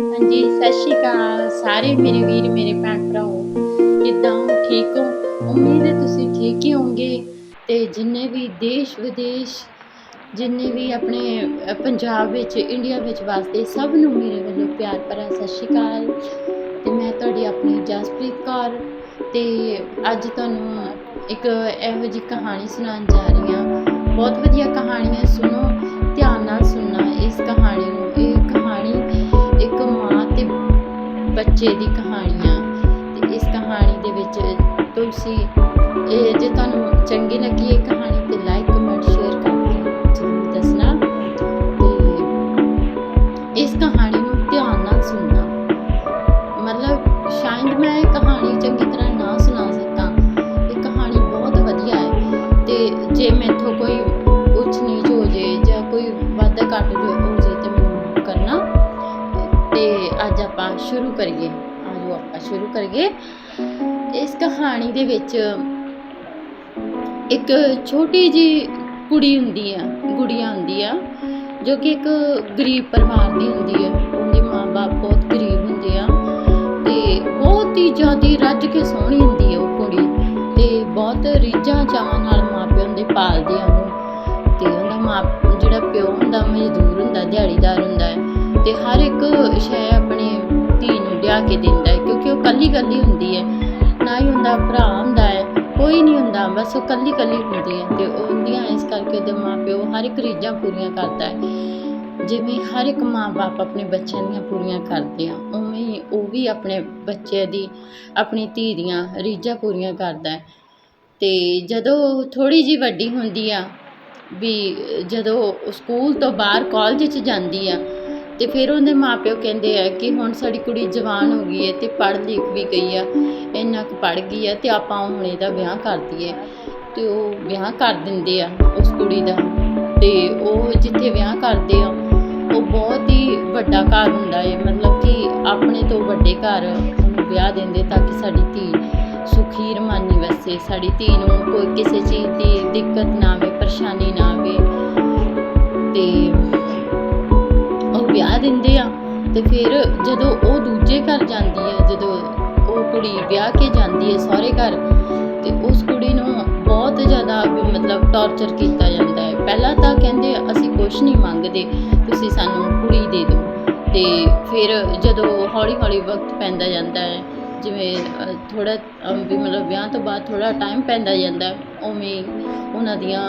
ਹਾਂਜੀ, ਸਤਿ ਸ਼੍ਰੀ ਅਕਾਲ। ਸਾਰੇ ਮੇਰੇ ਵੀਰ, ਮੇਰੇ ਭੈਣ ਭਰਾਓ, ਕਿੱਦਾਂ ਠੀਕ ਹੋ? ਉਮੀਦ ਹੈ ਤੁਸੀਂ ਠੀਕ ਹੀ ਹੋਵੋਗੇ। ਤੇ ਜਿੰਨੇ ਵੀ ਦੇਸ਼, ਵਿਦੇਸ਼, ਜਿੰਨੇ ਵੀ ਆਪਣੇ ਪੰਜਾਬ ਵਿੱਚ, ਇੰਡੀਆ ਵਿੱਚ ਵਸਦੇ, ਸਭ ਨੂੰ ਮੇਰੇ ਵੱਲੋਂ ਪਿਆਰ ਭਰਾ ਸਤਿ ਸ਼੍ਰੀ ਅਕਾਲ। ਤੇ ਮੈਂ ਤੁਹਾਡੀ ਆਪਣੀ ਜਸਪ੍ਰੀਤ ਕੌਰ ਤੇ ਅੱਜ ਤੁਹਾਨੂੰ ਇੱਕ ਇਹੋ ਜਿਹੀ ਕਹਾਣੀ ਸੁਣਾਉਣ ਜਾ ਰਹੀ ਹਾਂ। ਬਹੁਤ ਵਧੀਆ ਕਹਾਣੀ ਹੈ ਸੁਣੋ, ਧਿਆਨ ਨਾਲ ਸੁਣਨਾ ਇਸ ਕਹਾਣੀ ਨੂੰ। ਬੱਚੇ ਦੀ ਕਹਾਣੀ ਆ ਤੇ ਇਸ ਕਹਾਣੀ ਦੇ ਵਿੱਚ ਤੁਸੀਂ, ਇਹ ਜੇ ਤੁਹਾਨੂੰ ਚੰਗੀ ਲੱਗੀ ਇਹ ਕਹਾਣੀ ਤੇ ਲਾਈਕ ਸ਼ੁਰੂ ਕਰੀਏ। ਆਜੋ ਆਪਾਂ ਸ਼ੁਰੂ ਕਰੀਏ। ਇਸ ਕਹਾਣੀ ਦੇ ਵਿੱਚ ਇੱਕ ਛੋਟੀ ਜੀ ਕੁੜੀ ਹੁੰਦੀ ਆ, ਗੁੜੀਆ ਹੁੰਦੀ ਆ, ਜੋ ਕਿ ਇੱਕ ਗਰੀਬ ਪਰਿਵਾਰ ਦੀ ਹੁੰਦੀ ਆ। ਉਹਦੇ ਮਾਪੇ ਬਹੁਤ ਗਰੀਬ ਹੁੰਦੇ ਆ ਤੇ ਬਹੁਤ ਹੀ ਜ਼ਿਆਦੀ ਰੱਜ ਕੇ ਸੋਹਣੀ ਹੁੰਦੀ ਆ ਉਹ ਕੁੜੀ ਤੇ ਬਹੁਤ ਰੀਝਾਂ ਚਾਵਾਂ ਨਾਲ ਮਾਪਿਆਂ ਦੇ ਪਾਲਦੇ ਆ ਉਹਨੂੰ। ਤੇ ਉਹਦਾ ਮਾਂ, ਜਿਹੜਾ ਪਿਓ ਹੁੰਦਾ, ਮਜ਼ਦੂਰ ਹੁੰਦਾ, ਦਿਹਾੜੀਦਾਰ ਹੁੰਦਾ ਹੈ ਤੇ ਹਰ ਇੱਕ ਸ਼ੈ ਆਪਣੇ ਕੇ ਦਿੰਦਾ ਹੈ, ਕਿਉਂਕਿ ਉਹ ਕੱਲੀ ਕੱਲੀ ਹੁੰਦੀ ਹੈ। ਨਾ ਹੀ ਹੁੰਦਾ ਭਰਾ ਹੁੰਦਾ ਹੈ, ਕੋਈ ਨਹੀਂ ਹੁੰਦਾ, ਬਸ ਉਹ ਕੱਲੀ ਕੱਲੀ ਹੁੰਦੀ ਹੈ। ਤੇ ਉਹਦੀਆਂ ਇਸ ਕਰਕੇ ਉਹਦੇ ਮਾਂ ਪਿਓ ਹਰ ਇੱਕ ਰੀਝਾਂ ਪੂਰੀਆਂ ਕਰਦਾ ਹੈ। ਜਿਵੇਂ ਹਰ ਇੱਕ ਮਾਂ-ਬਾਪ ਆਪਣੇ ਬੱਚਿਆਂ ਦੀਆਂ ਪੂਰੀਆਂ ਕਰਦੇ ਆ, ਉਵੇਂ ਹੀ ਉਹ ਵੀ ਆਪਣੇ ਬੱਚੇ ਦੀ, ਆਪਣੀ ਧੀ ਦੀਆਂ ਰੀਝਾਂ ਪੂਰੀਆਂ ਕਰਦਾ ਹੈ। ਤੇ ਜਦੋਂ ਥੋੜੀ ਜੀ ਵੱਡੀ ਹੁੰਦੀ ਆ, ਵੀ ਜਦੋਂ ਸਕੂਲ ਤੋਂ ਬਾਹਰ ਕਾਲਜ 'ਚ ਜਾਂਦੀ ਆ ਤੇ ਫਿਰ ਉਹਦੇ ਮਾਪਿਓ ਕਹਿੰਦੇ ਆ ਕਿ ਹੁਣ ਸਾਡੀ ਕੁੜੀ ਜਵਾਨ ਹੋ ਗਈ ਹੈ ਤੇ ਪੜ੍ਹ ਲਿਖ ਵੀ ਗਈ ਆ, ਇੰਨਾ ਕੁ ਪੜ੍ਹ ਗਈ ਆ ਤੇ ਆਪਾਂ ਹੁਣ ਇਹਦਾ ਵਿਆਹ ਕਰ ਦਈਏ। ਤੇ ਉਹ ਵਿਆਹ ਕਰ ਦਿੰਦੇ ਆ ਉਸ ਕੁੜੀ ਦਾ। ਤੇ ਉਹ ਜਿੱਥੇ ਵਿਆਹ ਕਰਦੇ ਆ, ਉਹ ਬਹੁਤ ਹੀ ਵੱਡਾ ਘਰ ਹੁੰਦਾ ਹੈ ਮਤਲਬ ਕਿ ਆਪਣੇ ਤੋਂ ਵੱਡੇ ਘਰ ਵਿਆਹ ਦਿੰਦੇ ਤਾਂ ਕਿ ਸਾਡੀ ਧੀ ਸੁਖੀ, ਰਮਾਨੀ ਵਸੇ। ਸਾਡੀ ਧੀ ਨੂੰ ਕੋਈ ਕਿਸੇ ਚੀਜ਼ ਦੀ ਦਿੱਕਤ ਨਾ ਆਵੇ, ਪਰੇਸ਼ਾਨੀ ਨਾ ਆਵੇ। ਤੇ ਵਿਆਹ ਦਿੰਦੇ ਆ, ਤੇ ਫਿਰ ਜਦੋਂ ਉਹ ਦੂਜੇ ਘਰ ਜਾਂਦੀ ਹੈ ਜਦੋਂ ਉਹ ਕੁੜੀ ਵਿਆਹ ਕੇ ਜਾਂਦੀ ਹੈ ਸਹੁਰੇ ਘਰ, ਤੇ ਉਸ ਕੁੜੀ ਨੂੰ ਬਹੁਤ ਜ਼ਿਆਦਾ ਮਤਲਬ ਟੌਰਚਰ ਕੀਤਾ ਜਾਂਦਾ ਹੈ। ਪਹਿਲਾਂ ਤਾਂ ਕਹਿੰਦੇ ਅਸੀਂ ਕੁਝ ਨਹੀਂ ਮੰਗਦੇ, ਤੁਸੀਂ ਸਾਨੂੰ ਕੁੜੀ ਦੇ ਦਿਓ। ਤੇ ਫਿਰ ਜਦੋਂ ਹੌਲੀ ਹੌਲੀ ਵਕਤ ਪੈਂਦਾ ਜਾਂਦਾ ਹੈ ਜਿਵੇਂ ਥੋੜ੍ਹਾ ਵੀ ਮਤਲਬ ਵਿਆਹ ਤੋਂ ਬਾਅਦ ਥੋੜ੍ਹਾ ਟਾਈਮ ਪੈਂਦਾ ਜਾਂਦਾ ਉਵੇਂ ਉਹਨਾਂ ਦੀਆਂ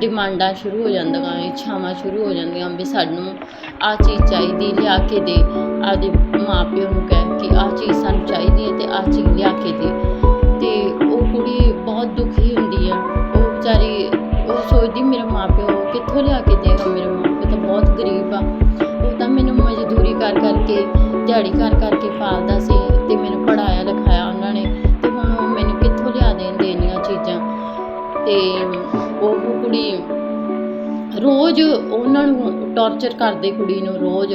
ਡਿਮਾਂਡਾਂ ਸ਼ੁਰੂ ਹੋ ਜਾਂਦੀਆਂ, ਇੱਛਾਵਾਂ ਸ਼ੁਰੂ ਹੋ ਜਾਂਦੀਆਂ ਵੀ ਸਾਨੂੰ ਆਹ ਚੀਜ਼ ਚਾਹੀਦੀ, ਲਿਆ ਕੇ ਦੇ। ਆਪਦੇ ਮਾਪਿਓ ਨੂੰ ਕਹਿ ਕਿ ਆਹ ਚੀਜ਼ ਸਾਨੂੰ ਚਾਹੀਦੀ ਹੈ ਅਤੇ ਆਹ ਚੀਜ਼ ਲਿਆ ਕੇ ਦੇ। ਅਤੇ ਉਹ ਕੁੜੀ ਬਹੁਤ ਦੁਖੀ ਹੁੰਦੀ ਆ ਉਹ ਵਿਚਾਰੀ, ਉਹ ਸੋਚਦੀ ਮੇਰੇ ਮਾਂ ਪਿਓ ਕਿੱਥੋਂ ਲਿਆ ਕੇ ਦੇਗਾ ਮੇਰੇ ਮਾਂ ਪਿਓ ਤਾਂ ਬਹੁਤ ਗਰੀਬ ਆ। ਉਹ ਤਾਂ ਮੈਨੂੰ ਮਜ਼ਦੂਰੀ ਕਰ ਕਰਕੇ ਦਿਹਾੜੀ ਕਰ ਕਰਕੇ ਪਾਲਦਾ ਸੀ ਤੇ ਮੈਨੂੰ ਪੜਾਇਆ ਲਿਖਾਇਆ ਉਹਨਾਂ ਨੇ ਤੇ ਹੁਣ ਉਹ ਮੈਨੂੰ ਕਿੱਥੋਂ ਲਿਆ ਦੇਣ ਦੇਣੀਆਂ ਚੀਜ਼ਾਂ। ਤੇ ਉਹ ਕੁੜੀ ਰੋਜ਼ ਉਹਨਾਂ ਨੂੰ ਟੌਰਚਰ ਕਰਦੇ ਕੁੜੀ ਨੂੰ ਰੋਜ਼।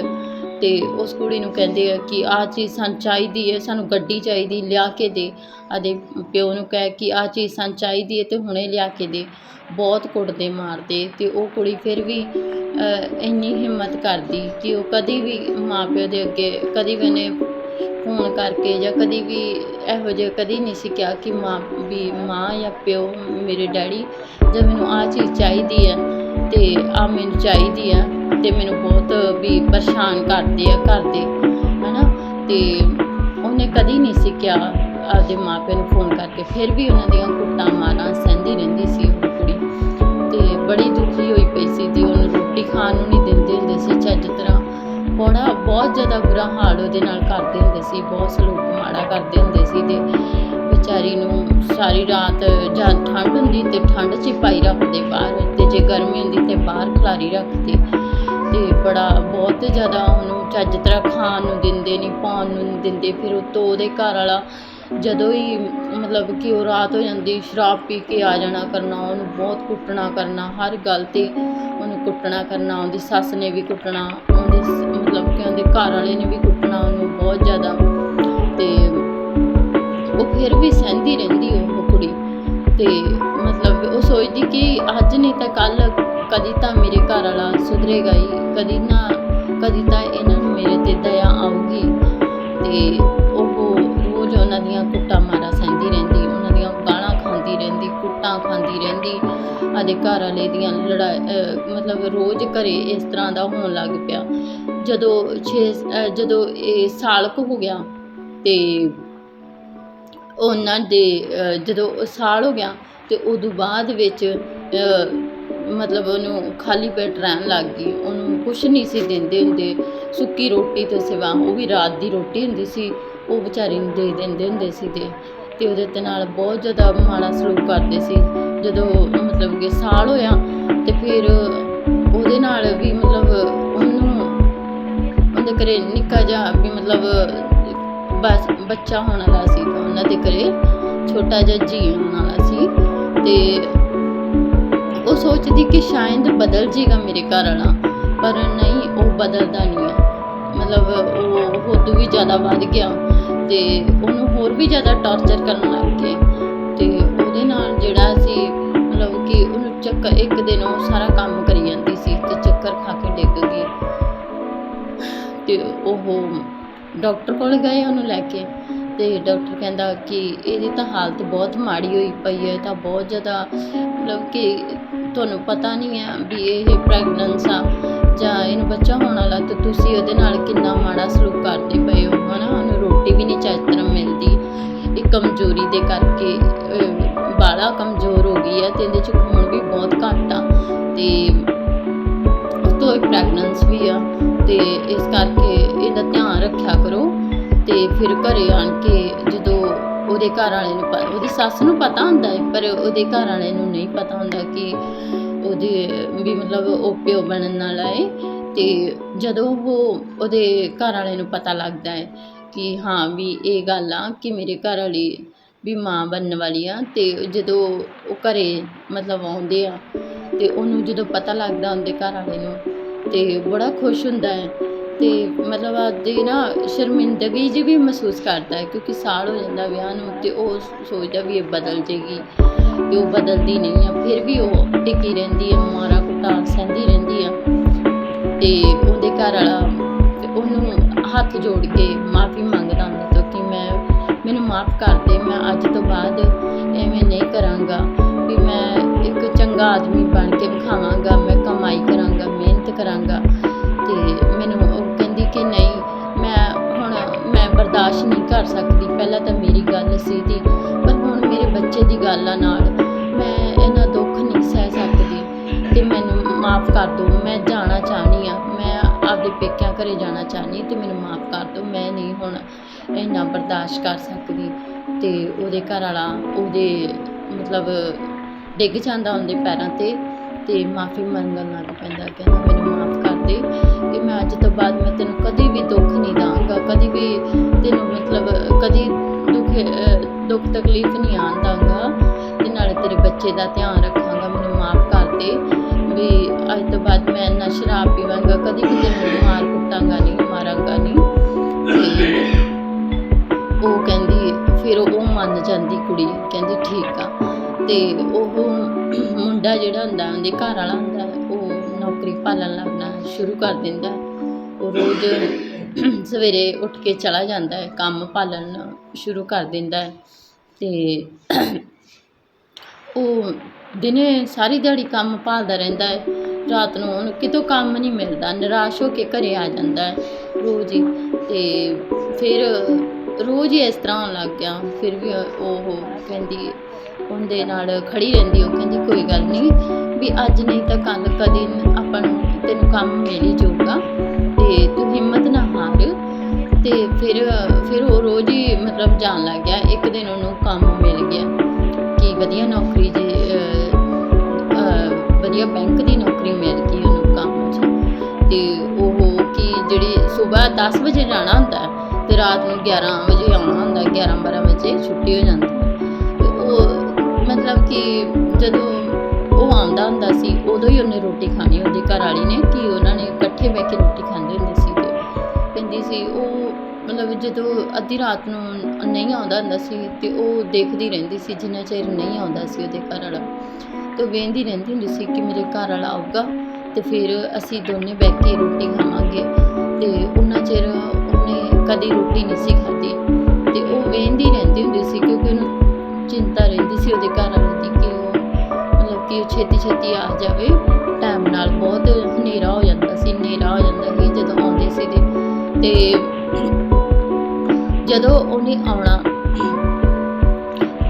ਤੇ ਉਸ ਕੁੜੀ ਨੂੰ ਕਹਿੰਦੇ ਆ ਕਿ ਆਹ ਚੀਜ਼ ਸਾਨੂੰ ਚਾਹੀਦੀ ਹੈ, ਸਾਨੂੰ ਗੱਡੀ ਚਾਹੀਦੀ, ਲਿਆ ਕੇ ਦੇ। ਆਦੇ ਪਿਓ ਨੂੰ ਕਹਿ ਕਿ ਆਹ ਚੀਜ਼ ਸਾਨੂੰ ਚਾਹੀਦੀ ਹੈ ਤੇ ਹੁਣੇ ਲਿਆ ਕੇ ਦੇ। ਬਹੁਤ ਕੁੱਟਦੇ ਮਾਰਦੇ ਤੇ ਉਹ ਕੁੜੀ ਫਿਰ ਵੀ ਇੰਨੀ ਹਿੰਮਤ ਕਰਦੀ ਕਿ ਉਹ ਕਦੀ ਵੀ ਮਾਪਿਓ ਦੇ ਅੱਗੇ, ਕਦੀ ਵੀ ਉਹਨੇ ਫੋਨ ਕਰਕੇ ਜਾਂ ਕਦੀ ਵੀ ਇਹੋ ਜਿਹਾ ਕਦੀ ਨਹੀਂ ਸੀ ਕਿਹਾ ਕਿ ਮਾਂ ਵੀ ਮਾਂ ਜਾਂ ਪਿਓ ਮੇਰੇ ਡੈਡੀ ਜੇ ਮੈਨੂੰ ਆਹ ਚੀਜ਼ ਚਾਹੀਦੀ ਹੈ ਤੇ ਆ ਮੈਨੂੰ ਚਾਹੀਦੀ ਹੈ। ਤੇ ਮੈਨੂੰ ਬਹੁਤ ਵੀ ਪਰੇਸ਼ਾਨ ਕਰਦੇ ਆ ਘਰ ਦੇ, ਹਨਾ? ਤੇ ਉਹਨੇ ਕਦੀ ਨਹੀਂ ਸੀ ਕਿਹਾ, ਆਪਦੇ ਮਾਪਿਆਂ ਨੂੰ ਫੋਨ ਕਰਕੇ। ਫਿਰ ਵੀ ਉਹਨਾਂ ਦੀਆਂ ਕੁੱਟਾਂ ਮਾਰਾਂ, ਸਹਿੰਦੀ ਰਹਿੰਦੀ ਸੀ ਉਹ ਕੁੜੀ। ਤੇ ਬੜੀ ਦੁਖੀ ਹੋਈ ਪਈ ਸੀ ਤੇ ਉਹਨੂੰ ਰੋਟੀ ਖਾਣ ਨੂੰ ਨਹੀਂ ਦਿੰਦੇ ਹੁੰਦੇ ਸੀ ਚੱਜ ਤਰ੍ਹਾਂ। ਬੜਾ, ਬਹੁਤ ਜ਼ਿਆਦਾ ਬੁਰਾ ਹਾਲ ਉਹਦੇ ਨਾਲ ਕਰਦੇ ਹੁੰਦੇ ਸੀ, ਬਹੁਤ ਸਲੂਕ ਮਾੜਾ ਕਰਦੇ ਹੁੰਦੇ ਸੀ ਤੇ ਵਿਚਾਰੀ ਨੂੰ, ਸਾਰੀ ਰਾਤ ਜਾਂ ਠੰਡ ਹੁੰਦੀ ਤੇ ਠੰਡ 'ਚ ਪਾਈ ਰੱਖਦੇ ਬਾਹਰ ਤੇ ਜੇ ਗਰਮੀ ਹੁੰਦੀ ਤੇ ਬਾਹਰ ਖਲਾਰੀ ਰੱਖਦੇ। ਤੇ ਬੜਾ, ਬਹੁਤ ਜ਼ਿਆਦਾ ਉਹਨੂੰ ਚੱਜ ਤਰ੍ਹਾਂ ਖਾਣ ਨੂੰ ਦਿੰਦੇ ਨਹੀਂ ਪਾਉਣ ਨੂੰ ਦਿੰਦੇ। ਫਿਰ ਉਤੋਂ ਉਹਦੇ ਘਰ ਵਾਲਾ ਜਦੋਂ ਹੀ ਮਤਲਬ ਕਿ ਉਹ ਰਾਤ ਹੋ ਜਾਂਦੀ, ਸ਼ਰਾਬ ਪੀ ਕੇ ਆ ਜਾਣਾ ਕਰਨਾ, ਉਹਨੂੰ ਬਹੁਤ ਕੁੱਟਣਾ ਕਰਨਾ, ਹਰ ਗੱਲ ਤੇ ਉਹਨੂੰ ਕੁੱਟਣਾ ਕਰਨਾ, ਉਹਦੀ ਸੱਸ ਨੇ ਵੀ ਕੁੱਟਣਾ, ਉਹਦੇ ਮਤਲਬ ਕਿ ਉਹਦੇ ਘਰ ਵਾਲੇ ਨੇ ਵੀ ਕੁੱਟਣਾ, ਉਹਨੂੰ ਬਹੁਤ ਜ਼ਿਆਦਾ। ਤੇ ਉਹ ਫਿਰ ਵੀ ਸਹਿੰਦੀ ਰਹਿੰਦੀ ਉਹ ਕੁੜੀ। ਤੇ ਮਤਲਬ ਉਹ ਸੋਚਦੀ ਕਿ ਅੱਜ ਨਹੀਂ ਤਾਂ ਕੱਲ ਕਦੀ ਤਾਂ ਮੇਰੇ ਘਰ ਵਾਲਾ ਸੁਧਰੇਗਾ ਹੀ, ਕਦੀ ਨਾ, ਕਦੀ ਤਾਂ ਇਹਨਾਂ ਨੂੰ ਮੇਰੇ ਤੇ ਦਇਆ ਆਊਗੀ। ਤੇ ਉਹ ਰੋਜ਼ ਉਹਨਾਂ ਦੀਆਂ ਕੁੱਟਾਂ ਮਾਰਾ ਸਹਿੰਦੀ ਰਹਿੰਦੀ, ਉਹਨਾਂ ਦੀਆਂ ਗਾਲਾਂ ਖਾਂਦੀ ਰਹਿੰਦੀ, ਕੁੱਟਾਂ ਖਾਂਦੀ ਰਹਿੰਦੀ। ਆਦੇ ਘਰ ਵਾਲੇ ਦੀਆਂ ਲੜਾਈ ਮਤਲਬ ਰੋਜ਼ ਘਰੇ ਇਸ ਤਰ੍ਹਾਂ ਦਾ ਹੋਣ ਲੱਗ ਪਿਆ। ਜਦੋਂ 6 ਜਦੋਂ ਇਹ ਸਾਲ ਕੁ ਹੋ ਗਿਆ ਤੇ ਉਹਨਾਂ ਦੇ ਅਹ, ਜਦੋਂ ਸਾਲ ਹੋ ਗਿਆ ਤੇ ਉਦੋਂ ਬਾਅਦ ਵਿੱਚ ਮਤਲਬ ਉਹਨੂੰ ਖਾਲੀ ਪੇਟ ਰਹਿਣ ਲੱਗ ਗਈ। ਉਹਨੂੰ ਕੁਛ ਨਹੀਂ ਸੀ ਦਿੰਦੇ ਹੁੰਦੇ। ਸੁੱਕੀ ਰੋਟੀ ਤੋਂ ਸਿਵਾ ਉਹ ਵੀ ਰਾਤ ਦੀ ਰੋਟੀ ਹੁੰਦੀ ਸੀ ਉਹ ਵਿਚਾਰੀ ਨੂੰ ਦੇ ਦਿੰਦੇ ਹੁੰਦੇ ਸੀਗੇ। ਅਤੇ ਉਹਦੇ ਤੇ ਨਾਲ ਬਹੁਤ ਜ਼ਿਆਦਾ ਮਾੜਾ ਸਲੂਕ ਕਰਦੇ ਸੀ। ਜਦੋਂ ਮਤਲਬ ਕਿ ਸਾਲ ਹੋਇਆ ਤੇ ਫਿਰ ਉਹਦੇ ਨਾਲ ਵੀ ਮਤਲਬ ਉਹਨੂੰ ਉਹਦੇ ਘਰੇ ਨਿੱਕਾ ਜਿਹਾ ਵੀ ਮਤਲਬ ਬਸ ਬੱਚਾ ਹੋਣ ਵਾਲਾ ਸੀ ਤਾਂ ਉਹਨਾਂ ਦੇ ਘਰੇ, ਛੋਟਾ ਜਿਹਾ ਜੀ ਹੋਣ ਵਾਲਾ ਸੀ ਤੇ ਉਹ ਸੋਚਦੀ ਕਿ ਸ਼ਾਇਦ ਬਦਲ ਜੇਗਾ ਮੇਰੇ ਘਰ ਵਾਲਾ, ਪਰ ਨਹੀਂ, ਉਹ ਬਦਲਦਾ ਨਹੀਂ ਮਤਲਬ ਉਹ ਉਦੋਂ ਵੀ ਜ਼ਿਆਦਾ ਵੱਧ ਗਿਆ ਤੇ ਉਹਨੂੰ ਹੋਰ ਵੀ ਜ਼ਿਆਦਾ ਟਾਰਚਰ ਕਰਨ ਲੱਗ ਗਏ ਤੇ ਉਹਦੇ ਨਾਲ ਜਿਹੜਾ ਸੀ, ਮਤਲਬ ਕਿ ਉਹਨੂੰ ਚੱਕਰ ਇੱਕ ਦਿਨ ਉਹ ਸਾਰਾ ਕੰਮ ਕਰੀ ਜਾਂਦੀ ਸੀ ਤੇ ਚੱਕਰ ਖਾ ਕੇ ਡਿੱਗ ਗਈ। ਤੇ ਉਹ ਡਾਕਟਰ ਕੋਲ ਗਏ ਉਹਨੂੰ ਲੈ ਕੇ ਅਤੇ ਡਾਕਟਰ ਕਹਿੰਦਾ ਕਿ ਇਹਦੀ ਤਾਂ ਹਾਲਤ ਬਹੁਤ ਮਾੜੀ ਹੋਈ ਪਈ ਹੈ ਤਾਂ ਬਹੁਤ ਜ਼ਿਆਦਾ ਮਤਲਬ ਕਿ ਤੁਹਾਨੂੰ ਪਤਾ ਨਹੀਂ ਹੈ ਵੀ ਇਹ ਪ੍ਰੈਗਨੈਂਸ ਆ ਜਾਂ ਇਹਨੂੰ ਬੱਚਾ ਹੋਣ ਵਾਲਾ ਤੇ ਤੁਸੀਂ ਉਹਦੇ ਨਾਲ ਕਿੰਨਾ ਮਾੜਾ ਸਲੂਕ ਕਰਦੇ ਪਏ ਹੋ, ਹਨਾ? ਉਹਨੂੰ ਰੋਟੀ ਵੀ ਨਹੀਂ ਚੱਜ ਤਰ੍ਹਾਂ ਮਿਲਦੀ। ਇਹ ਕਮਜ਼ੋਰੀ ਦੇ ਕਰਕੇ ਬਾਲਾ ਕਮਜ਼ੋਰ ਹੋ ਗਈ ਹੈ ਤੇ ਇਹਦੇ ਚ ਖੂਨ ਵੀ ਬਹੁਤ ਘੱਟ ਆ ਤੇ ਉਸ ਤੋਂ ਇਹ ਪ੍ਰੈਗਨੈਂਸ ਵੀ ਆ ਤੇ ਇਸ ਕਰਕੇ ਧਿਆਨ ਰੱਖਿਆ ਕਰੋ ਤੇ ਫਿਰ ਘਰੇ ਆਣ ਕੇ ਜਦੋਂ ਉਹਦੇ ਘਰ ਵਾਲੇ ਨੂੰ ਪ- ਉਹਦੀ ਸੱਸ ਨੂੰ ਪਤਾ ਹੁੰਦਾ ਹੈ, ਪਰ ਉਹਦੇ ਘਰ ਵਾਲੇ ਨੂੰ ਨਹੀਂ ਪਤਾ ਹੁੰਦਾ ਕਿ ਉਹਦੇ ਵੀ ਮਤਲਬ ਉਹ ਪਿਓ ਬਣਨ ਵਾਲਾ ਹੈ ਤੇ ਜਦੋਂ ਉਹ ਉਹਦੇ ਘਰ ਵਾਲੇ ਨੂੰ ਪਤਾ ਲੱਗਦਾ ਹੈ ਕਿ ਹਾਂ ਵੀ ਇਹ ਗੱਲ ਆ ਕਿ ਮੇਰੇ ਘਰ ਵਾਲੀ ਵੀ ਮਾਂ ਬਣਨ ਵਾਲੀ ਆ ਤੇ ਜਦੋਂ ਉਹ ਘਰੇ ਮਤਲਬ ਆਉਂਦੇ ਆ ਤੇ ਉਹਨੂੰ ਜਦੋਂ ਪਤਾ ਲੱਗਦਾ ਉਹਦੇ ਘਰ ਵਾਲੇ ਨੂੰ ਤੇ ਬੜਾ ਖੁਸ਼ ਹੁੰਦਾ ਹੈ ਤੇ ਮਤਲਬ ਆਪਦੀ ਨਾ ਸ਼ਰਮਿੰਦਗੀ ਜੀ ਵੀ ਮਹਿਸੂਸ ਕਰਦਾ ਹੈ, ਕਿਉਂਕਿ ਸਾਲ ਹੋ ਜਾਂਦਾ ਵਿਆਹ ਨੂੰ ਤੇ ਉਹ ਸੋਚਦਾ ਵੀ ਇਹ ਬਦਲ ਜੇਗੀ ਤੇ ਉਹ ਬਦਲਦੀ ਨਹੀਂ ਆ, ਫਿਰ ਵੀ ਉਹ ਟਿਕੀ ਰਹਿੰਦੀ ਹੈ ਮਾਰਾ ਕੁੱਟਾ ਸਹਿੰਦੀ ਰਹਿੰਦੀ ਆ ਤੇ ਉਹਦੇ ਘਰ ਵਾਲਾ ਉਹਨੂੰ ਹੱਥ ਜੋੜ ਕੇ ਮਾਫੀ ਮੰਗਦਾ ਹੁੰਦਾ ਤੋਂ ਕਿ ਮੈਂ, ਮੈਨੂੰ ਮਾਫ ਕਰ ਦੇ, ਮੈਂ ਅੱਜ ਤੋਂ ਬਾਅਦ ਐਵੇਂ ਨਹੀਂ ਕਰਾਂਗਾ ਵੀ ਮੈਂ ਇੱਕ ਚੰਗਾ ਆਦਮੀ ਬਣ ਕੇ ਵਿਖਾਵਾਂਗਾ, ਮੈਂ ਕਮਾਈ ਕਰਾਂਗਾ, ਮਿਹਨਤ ਕਰਾਂਗਾ। ਤੇ ਮੈਨੂੰ ਉਹ ਕਹਿੰਦੀ ਕਿ ਨਹੀਂ, ਮੈਂ ਹੁਣ ਮੈਂ ਬਰਦਾਸ਼ਤ ਨਹੀਂ ਕਰ ਸਕਦੀ। ਪਹਿਲਾਂ ਤਾਂ ਮੇਰੀ ਗੱਲ ਸੀ ਦੀ ਪਰ ਹੁਣ ਮੇਰੇ ਬੱਚੇ ਦੀ ਗੱਲ ਆ ਨਾਲ। ਮੈਂ ਇਹਨਾਂ ਦੁੱਖ ਨਹੀਂ ਸਹਿ ਸਕਦੀ। ਤੇ ਮੈਨੂੰ ਮਾਫ ਕਰ ਦਿਓ, ਮੈਂ ਜਾਣਾ ਚਾਹਨੀ ਆ। ਮੈਂ ਆਪਦੇ ਪੇਕਿਆਂ ਘਰੇ ਜਾਣਾ ਚਾਹਨੀ ਤੇ ਮੈਨੂੰ ਮਾਫ ਕਰ ਦਿਓ। ਮੈਂ ਨਹੀਂ ਹੁਣ ਇੰਨਾ ਬਰਦਾਸ਼ਤ ਕਰ ਸਕਦੀ। ਤੇ ਉਹਦੇ ਘਰ ਵਾਲਾ ਉਹਦੇ ਮਤਲਬ ਡਿੱਗ ਜਾਂਦਾ ਉਹਦੇ ਪੈਰਾਂ ਤੇ ਤੇ ਮਾਫੀ ਮੰਗਣ ਲੱਗ ਪੈਂਦਾ, ਕਹਿੰਦਾ ਮੈਨੂੰ ਮਾਫ ਕਰ ਦੇ। ਕਿ ਅੱਜ ਤੋਂ ਬਾਅਦ ਮੈਂ ਤੈਨੂੰ ਕਦੀ ਵੀ ਦੁੱਖ ਨਹੀਂ ਦਾਂਗਾ, ਕਦੀ ਵੀ ਤੈਨੂੰ ਮਤਲਬ, ਕਦੀ ਦੁੱਖ ਦੁੱਖ ਤਕਲੀਫ ਨਹੀਂ ਆਉਣ ਦਾਂਗਾ। ਤੇ ਨਾਲੇ ਤੇਰੇ ਬੱਚੇ ਦਾ ਧਿਆਨ ਰੱਖਾਂਗਾ, ਮੈਨੂੰ ਮਾਫ ਕਰ ਦੇ। ਵੀ ਅੱਜ ਤੋਂ ਬਾਅਦ ਮੈਂ ਨਾ ਸ਼ਰਾਬ ਪੀਵਾਂਗਾ, ਕਦੀ ਵੀ ਤੈਨੂੰ ਮਾਰ ਕੁੱਟਾਂਗਾ ਨਹੀਂ, ਮਾਰਾਂਗਾ ਨਹੀਂ। ਤੇ ਉਹ ਕਹਿੰਦੀ, ਫਿਰ ਉਹ ਮੰਨ ਜਾਂਦੀ ਕੁੜੀ, ਕਹਿੰਦੀ ਠੀਕ ਆ। ਤੇ ਉਹ ਮੁੰਡਾ ਜਿਹੜਾ ਹੁੰਦਾ, ਉਹਦੇ ਘਰ ਵਾਲਾ ਹੁੰਦਾ, ਉਹ ਨੌਕਰੀ ਭਾਲਣ ਲੱਗਣਾ ਸ਼ੁਰੂ ਕਰ ਦਿੰਦਾ। ਉਹ ਰੋਜ਼ ਸਵੇਰੇ ਉੱਠ ਕੇ ਚਲਾ ਜਾਂਦਾ ਹੈ, ਕੰਮ ਪਾਲਣ ਸ਼ੁਰੂ ਕਰ ਦਿੰਦਾ ਹੈ ਤੇ ਉਹ ਦਿਨੇ ਸਾਰੀ ਦਿਹਾੜੀ ਕੰਮ ਭਾਲਦਾ ਰਹਿੰਦਾ ਹੈ, ਰਾਤ ਨੂੰ ਉਹਨੂੰ ਕਿਤੋਂ ਕੰਮ ਨਹੀਂ ਮਿਲਦਾ, ਨਿਰਾਸ਼ ਹੋ ਕੇ ਘਰੇ ਆ ਜਾਂਦਾ ਹੈ ਰੋਜ਼ ਹੀ ਤੇ ਫਿਰ ਰੋਜ਼ ਹੀ ਇਸ ਤਰ੍ਹਾਂ ਹੋਣ ਲੱਗ ਗਿਆ, ਫਿਰ ਵੀ ਉਹ ਕਹਿੰਦੀ, ਉਹਦੇ ਨਾਲ ਖੜੀ ਰਹਿੰਦੀ, ਉਹ ਕਹਿੰਦੀ, ਕੋਈ ਗੱਲ ਨਹੀਂ ਵੀ ਅੱਜ ਨਹੀਂ ਤਾਂ ਕੱਲ ਕਦੇ ਆਪਾਂ ਨੂੰ ਤੈਨੂੰ ਕੰਮ ਮਿਲ ਹੀ ਜਾਊਗਾ। ਹਿੰਮਤ ਨਾ ਹਾਰ। ਤੇ ਫਿਰ ਫਿਰ ਉਹ ਰੋਜ਼ ਹੀ ਮਤਲਬ ਜਾਣ ਲੱਗ ਗਿਆ। ਇੱਕ ਦਿਨ ਉਹਨੂੰ ਕੰਮ ਮਿਲ ਗਿਆ। ਕਿ ਵਧੀਆ ਨੌਕਰੀ ਜੇ ਵਧੀਆ ਬੈਂਕ ਦੀ ਨੌਕਰੀ ਮਿਲ ਗਈ ਉਹਨੂੰ ਕੰਮ 'ਚ। ਤੇ ਉਹ ਕਿ ਜਿਹੜੀ ਸਵੇਰ 10 ਵਜੇ ਜਾਣਾ ਹੁੰਦਾ ਹੈ ਤੇ ਰਾਤ ਨੂੰ 11 ਵਜੇ ਆਉਣਾ ਹੁੰਦਾ 11 12 ਵਜੇ ਛੁੱਟੀ ਹੋ ਜਾਂਦੀ। ਤੇ ਉਹ ਮਤਲਬ ਕਿ ਜਦੋਂ ਉਹ ਆਉਂਦਾ ਹੁੰਦਾ ਸੀ, ਉਦੋਂ ਹੀ ਉਹਨੇ ਰੋਟੀ ਖਾਣੀ। ਉਹਦੀ ਘਰ ਵਾਲੀ ਨੇ ਕਿ ਉਹਨਾਂ ਨੇ ਇਕੱਠੇ ਬਹਿ ਕੇ ਰੋਟੀ ਖਾਂਦੇ ਹੁੰਦੇ ਸੀ। ਤੇ ਸੀ, ਉਹ ਮਤਲਬ ਜਦੋਂ ਅੱਧੀ ਰਾਤ ਨੂੰ ਨਹੀਂ ਆਉਂਦਾ ਹੁੰਦਾ ਸੀ ਤੇ ਉਹ ਦੇਖਦੀ ਰਹਿੰਦੀ ਸੀ, ਜਿੰਨਾ ਚਿਰ ਨਹੀਂ ਆਉਂਦਾ ਸੀ ਉਹਦੇ ਘਰ ਵਾਲਾ। ਤੇ ਉਹ ਵੇਖਦੀ ਰਹਿੰਦੀ ਹੁੰਦੀ ਸੀ ਕਿ ਮੇਰੇ ਘਰ ਵਾਲਾ ਆਊਗਾ ਤੇ ਫਿਰ ਅਸੀਂ ਦੋਨੇ ਬੈਠ ਕੇ ਰੋਟੀ ਖਾਵਾਂਗੇ ਤੇ ਉਹਨਾਂ ਚਿਰ ਉਹਨੇ ਕਦੀ ਰੋਟੀ ਨਹੀਂ ਸੀ ਖਾਧੀ। ਤੇ ਉਹ ਵੇਂਦੀ ਰਹਿੰਦੀ ਹੁੰਦੀ ਸੀ ਕਿਉਂਕਿ ਉਹਨੂੰ ਚਿੰਤਾ ਰਹਿੰਦੀ ਸੀ ਉਹਦੇ ਘਰ ਵਾਲੇ ਦੀ ਕਿ ਉਹ ਮਤਲਬ ਕਿ ਉਹ ਛੇਤੀ ਛੇਤੀ ਆ ਜਾਵੇ ਟਾਈਮ ਨਾਲ ਬਹੁਤ ਹਨੇਰਾ ਹੋ ਤੇ ਜਦੋਂ ਉਹਨੇ ਆਉਣਾ,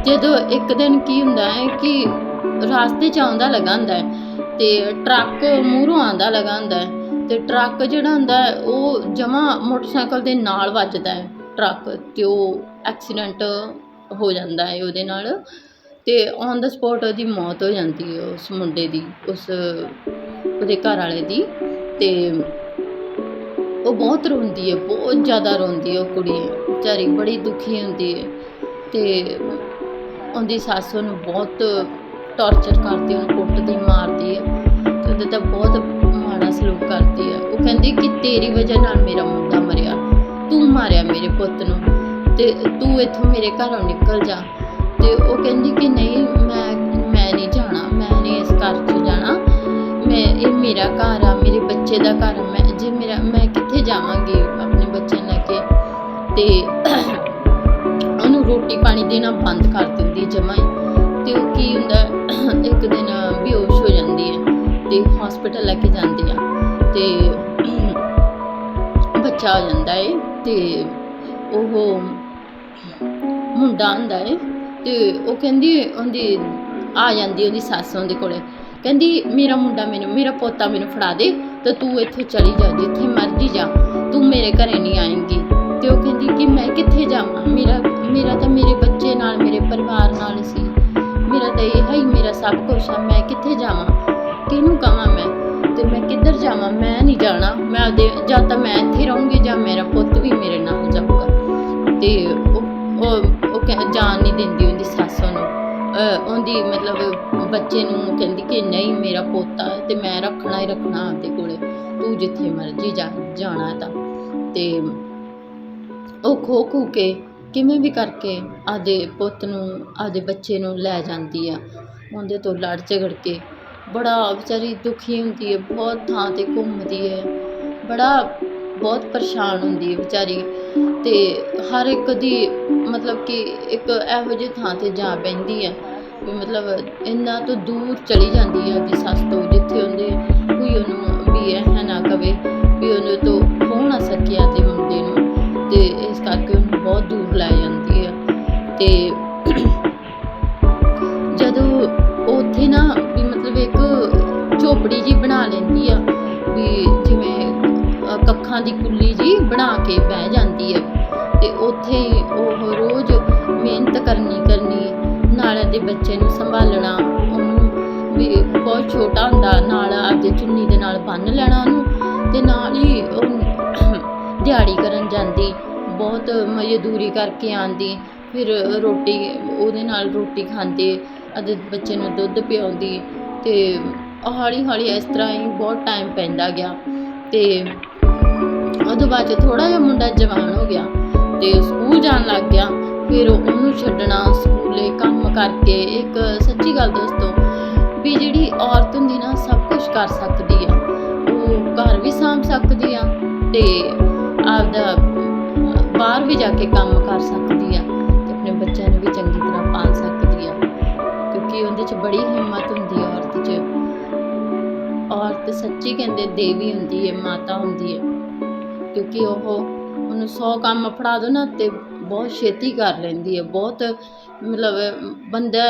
ਜਦੋਂ ਇੱਕ ਦਿਨ ਕੀ ਹੁੰਦਾ ਹੈ ਕਿ ਰਾਸਤੇ 'ਚ ਆਉਂਦਾ ਲੱਗਾ ਹੁੰਦਾ ਹੈ ਤੇ ਟਰੱਕ ਮੂਹਰੋਂ ਆਉਂਦਾ ਲੱਗਾ ਹੁੰਦਾ ਹੈ ਤੇ ਟਰੱਕ ਜਿਹੜਾ ਹੁੰਦਾ ਹੈ, ਉਹ ਜਮਾ ਮੋਟਰਸਾਈਕਲ ਦੇ ਨਾਲ ਵੱਜਦਾ ਹੈ ਟਰੱਕ ਤੇ ਉਹ ਐਕਸੀਡੈਂਟ ਹੋ ਜਾਂਦਾ ਹੈ ਉਹਦੇ ਨਾਲ ਤੇ ਔਨ ਦਾ ਸਪੌਟ ਉਹਦੀ ਮੌਤ ਹੋ ਜਾਂਦੀ ਹੈ ਉਸ ਮੁੰਡੇ ਦੀ, ਉਸ ਉਹਦੇ ਘਰ ਵਾਲੇ ਦੀ ਤੇ ਉਹ ਬਹੁਤ ਰੋਂਦੀ ਹੈ, ਬਹੁਤ ਜ਼ਿਆਦਾ ਰੋਂਦੀ ਹੈ ਉਹ ਕੁੜੀ। ਵਿਚਾਰੀ ਬੜੀ ਦੁਖੀ ਹੁੰਦੀ ਹੈ ਅਤੇ ਉਹਦੀ ਸੱਸ ਉਹਨੂੰ ਬਹੁਤ ਟੌਰਚਰ ਕਰਦੀ ਉਹਨੂੰ ਕੁੱਟਦੀ ਮਾਰਦੀ ਹੈ ਅਤੇ ਉਹਦੇ ਤਾਂ ਬਹੁਤ ਮਾੜਾ ਸਲੂਕ ਕਰਦੀ ਹੈ। ਉਹ ਕਹਿੰਦੀ ਕਿ ਤੇਰੀ ਵਜ੍ਹਾ ਨਾਲ ਮੇਰਾ ਮੁੰਡਾ ਮਰਿਆ, ਤੂੰ ਮਾਰਿਆ ਮੇਰੇ ਪੁੱਤ ਨੂੰ ਤੇ ਤੂੰ ਇੱਥੋਂ ਮੇਰੇ ਘਰੋਂ ਨਿਕਲ ਜਾ। ਤੇ ਉਹ ਕਹਿੰਦੀ ਕਿ ਨਹੀਂ, ਮੈਂ ਮੈਂ ਨਹੀਂ ਜਾਣਾ, ਮੈਂ ਨਹੀਂ ਇਸ ਘਰ 'ਚ ਜਾਣਾ। ਮੈਂ, ਇਹ ਮੇਰਾ ਘਰ ਆ, ਮੇਰੇ ਬੱਚੇ ਦਾ ਘਰ ਆ, ਮੈਂ, ਜੇ ਮੇਰਾ, ਮੈਂ ਕਿੱਥੇ ਜਾਵਾਂਗੀ ਆਪਣੇ ਬੱਚੇ ਨੂੰ ਲੈ ਕੇ। ਤੇ ਉਹਨੂੰ ਰੋਟੀ ਪਾਣੀ ਦੇਣਾ ਬੰਦ ਕਰ ਦਿੰਦੀ ਜਮਾਂ ਹੀ। ਤੇ ਉਹ ਕੀ ਹੁੰਦਾ, ਇੱਕ ਦਿਨ ਬੇਹੋਸ਼ ਹੋ ਜਾਂਦੀ ਹੈ ਤੇ ਹਸਪੀਟਲ ਲੈ ਕੇ ਜਾਂਦੇ ਆ। ਤੇ ਬੱਚਾ ਆ ਜਾਂਦਾ ਏ ਤੇ ਉਹ ਮੁੰਡਾ ਹੁੰਦਾ ਏ ਤੇ ਉਹ ਕਹਿੰਦੀ ਉਹਦੀ, ਆ ਜਾਂਦੀ ਉਹਦੀ ਸੱਸ ਉਹਦੇ ਕੋਲੇ। ਕਹਿੰਦੀ, ਮੇਰਾ ਮੁੰਡਾ ਮੈਨੂੰ, ਮੇਰਾ ਪੋਤਾ ਮੈਨੂੰ ਫੜਾ ਦੇ, ਤੇ ਤੂੰ ਇੱਥੇ ਚਲੀ ਜਾ, ਜਿੱਥੇ ਮਰਜ਼ੀ ਜਾ। ਤੂੰ ਮੇਰੇ ਘਰੇ ਨਹੀਂ ਆਏਂਗੀ। ਤੇ ਉਹ ਕਹਿੰਦੀ ਕਿ ਮੈਂ ਕਿੱਥੇ ਜਾਵਾਂ? ਮੇਰਾ ਮੇਰਾ ਤਾਂ ਮੇਰੇ ਬੱਚੇ ਨਾਲ, ਮੇਰੇ ਪਰਿਵਾਰ ਨਾਲ ਸੀ। ਮੇਰਾ ਤਾਂ ਇਹ ਹੀ ਮੇਰਾ ਸਭ ਕੁਝ ਆ, ਮੈਂ ਕਿੱਥੇ ਜਾਵਾਂ? ਕਿਹਨੂੰ ਕਹਾਂ ਮੈਂ? ਤੇ ਮੈਂ ਕਿੱਧਰ ਜਾਵਾਂ? ਮੈਂ ਨਹੀਂ ਜਾਣਾ। ਮੈਂ ਆਪਦੇ, ਜਾਂ ਤਾਂ ਮੈਂ ਇੱਥੇ ਰਹੂੰਗੀ, ਜਾਂ ਮੇਰਾ ਪੁੱਤ ਵੀ ਮੇਰੇ ਨਾਲ ਜਾਊਗਾ। ਤੇ ਉਹ ਉਹ ਉਹ ਕਹਿ, ਜਾਣ ਨਹੀਂ ਦਿੰਦੀ ਉਹਦੀ ਸੱਸ ਉਹਨੂੰ। ਉਹਦੀ ਮਤਲਬ ਬੱਚੇ ਨੂੰ ਕਹਿੰਦੀ ਕਿ ਨਹੀਂ, ਮੇਰਾ ਪੋਤਾ ਤੇ ਮੈਂ ਰੱਖਣਾ ਹੀ ਰੱਖਣਾ ਆਪਦੇ ਕੋਲੇ। ਤੂੰ ਜਿੱਥੇ ਮਰਜ਼ੀ ਜਾ, ਜਾਣਾ ਤਾਂ। ਤੇ ਉਹ ਖੋ ਖੋ ਕੇ ਕਿਵੇਂ ਵੀ ਕਰਕੇ ਆਦੇ ਪੁੱਤ ਨੂੰ ਆਦੇ ਬੱਚੇ ਨੂੰ ਲੈ ਜਾਂਦੀ ਆ। ਉਹਦੇ ਤੋਂ ਲੜ ਝਗੜ ਕੇ ਬੜਾ ਵਿਚਾਰੀ ਦੁਖੀ ਹੁੰਦੀ ਹੈ, ਬਹੁਤ ਥਾਂ ਤੇ ਘੁੰਮਦੀ ਹੈ। ਬੜਾ ਬਹੁਤ ਪਰੇਸ਼ਾਨ ਹੁੰਦੀ ਹੈ ਵਿਚਾਰੀ ਤੇ ਹਰ ਇੱਕ ਦੀ ਮਤਲਬ ਕਿ ਇੱਕ ਇਹੋ ਜਿਹੀ ਥਾਂ ਤੇ ਜਾ ਬਹਿੰਦੀ ਹੈ ਵੀ ਮਤਲਬ ਇੰਨਾ ਤੋਂ ਦੂਰ ਚਲੀ ਜਾਂਦੀ ਹੈ ਆਪਣੀ ਸੱਸ ਤੋਂ, ਜਿੱਥੇ ਉਹਦੇ ਕੋਈ ਉਹਨੂੰ ਵੀ ਇਹ ਨਾ ਕਵੇ ਵੀ ਉਹਨੂੰ ਤੋਂ ਖੋ ਨਾ ਸਕਿਆ ਤੇ ਮੁੰਡੇ ਨੂੰ ਤੇ ਇਸ ਕਰਕੇ ਉਹਨੂੰ ਬਹੁਤ ਦੂਰ ਲੈ ਜਾਂਦੀ ਹੈ ਤੇ ਅ, ਦੀ ਕੁੱਲੀ ਜੀ ਬਣਾ ਕੇ ਬਹਿ ਜਾਂਦੀ ਹੈ। ਤੇ ਉੱਥੇ ਉਹ ਰੋਜ਼ ਮਿਹਨਤ ਕਰਨੀ ਕਰਨੀ ਨਾਲ ਦੇ ਬੱਚੇ ਨੂੰ ਸੰਭਾਲਣਾ ਉਹਨੂੰ ਵੀ ਬਹੁਤ ਛੋਟਾ ਹੁੰਦਾ ਨਾਲ ਆਪਦੇ ਚੁੰਨੀ ਦੇ ਨਾਲ ਬੰਨ ਲੈਣਾ ਉਹਨੂੰ ਤੇ ਨਾਲ ਹੀ ਉਹ ਦਿਹਾੜੀ ਕਰਨ ਜਾਂਦੀ ਬਹੁਤ ਮਜ਼ਦੂਰੀ ਕਰਕੇ ਆਂਦੀ ਫਿਰ ਰੋਟੀ ਉਹਦੇ ਨਾਲ ਰੋਟੀ ਖਾਂਦੇ ਅਤੇ ਬੱਚੇ ਨੂੰ ਦੁੱਧ ਪਿਆਉਂਦੀ ਤੇ ਹੌਲੀ ਹੌਲੀ ਇਸ ਤਰ੍ਹਾਂ ਹੀ ਬਹੁਤ ਟਾਈਮ ਪੈਂਦਾ ਗਿਆ ਤੇ ਉਹਦੇ ਬਾਅਦ 'ਚ ਥੋੜਾ ਜਿਹਾ ਮੁੰਡਾ ਜਵਾਨ ਹੋ ਗਿਆ ਤੇ ਸਕੂਲ ਜਾਣ ਲੱਗ ਗਿਆ, ਫਿਰ ਉਹਨੂੰ ਛੱਡਣਾ, ਸਕੂਲੇ ਕੰਮ ਕਰਕੇ ਇੱਕ ਸੱਚੀ ਗੱਲ ਦੋਸਤੋ ਵੀ ਜਿਹੜੀ ਔਰਤ ਹੁੰਦੀ ਨਾ, ਸਭ ਕੁਝ ਕਰ ਸਕਦੀ ਆ। ਉਹ ਘਰ ਵੀ ਸਾਂਭ ਸਕਦੀ ਆ ਤੇ ਆਪਦਾ ਬਾਹਰ ਵੀ ਜਾ ਕੇ ਕੰਮ ਕਰ ਸਕਦੀ ਆ ਤੇ ਆਪਣੇ ਬੱਚਿਆਂ ਨੂੰ ਵੀ ਚੰਗੀ ਤਰ੍ਹਾਂ ਪਾਲ ਸਕਦੀ ਆ ਕਿਉਂਕਿ ਉਹਦੇ 'ਚ ਬੜੀ ਹਿੰਮਤ ਹੁੰਦੀ ਹੈ ਔਰਤ 'ਚ। ਔਰਤ ਸੱਚੀ ਕਹਿੰਦੇ ਦੇਵੀ ਹੁੰਦੀ ਹੈ ਮਾਤਾ ਹੁੰਦੀ ਹੈ ਕਿਉਂਕਿ ਉਹ ਉਹਨੂੰ 100 ਕੰਮ ਫੜਾ ਦੋ ਨਾ ਅਤੇ ਬਹੁਤ ਛੇਤੀ ਕਰ ਲੈਂਦੀ ਹੈ। ਬਹੁਤ ਮਤਲਬ ਬੰਦਾ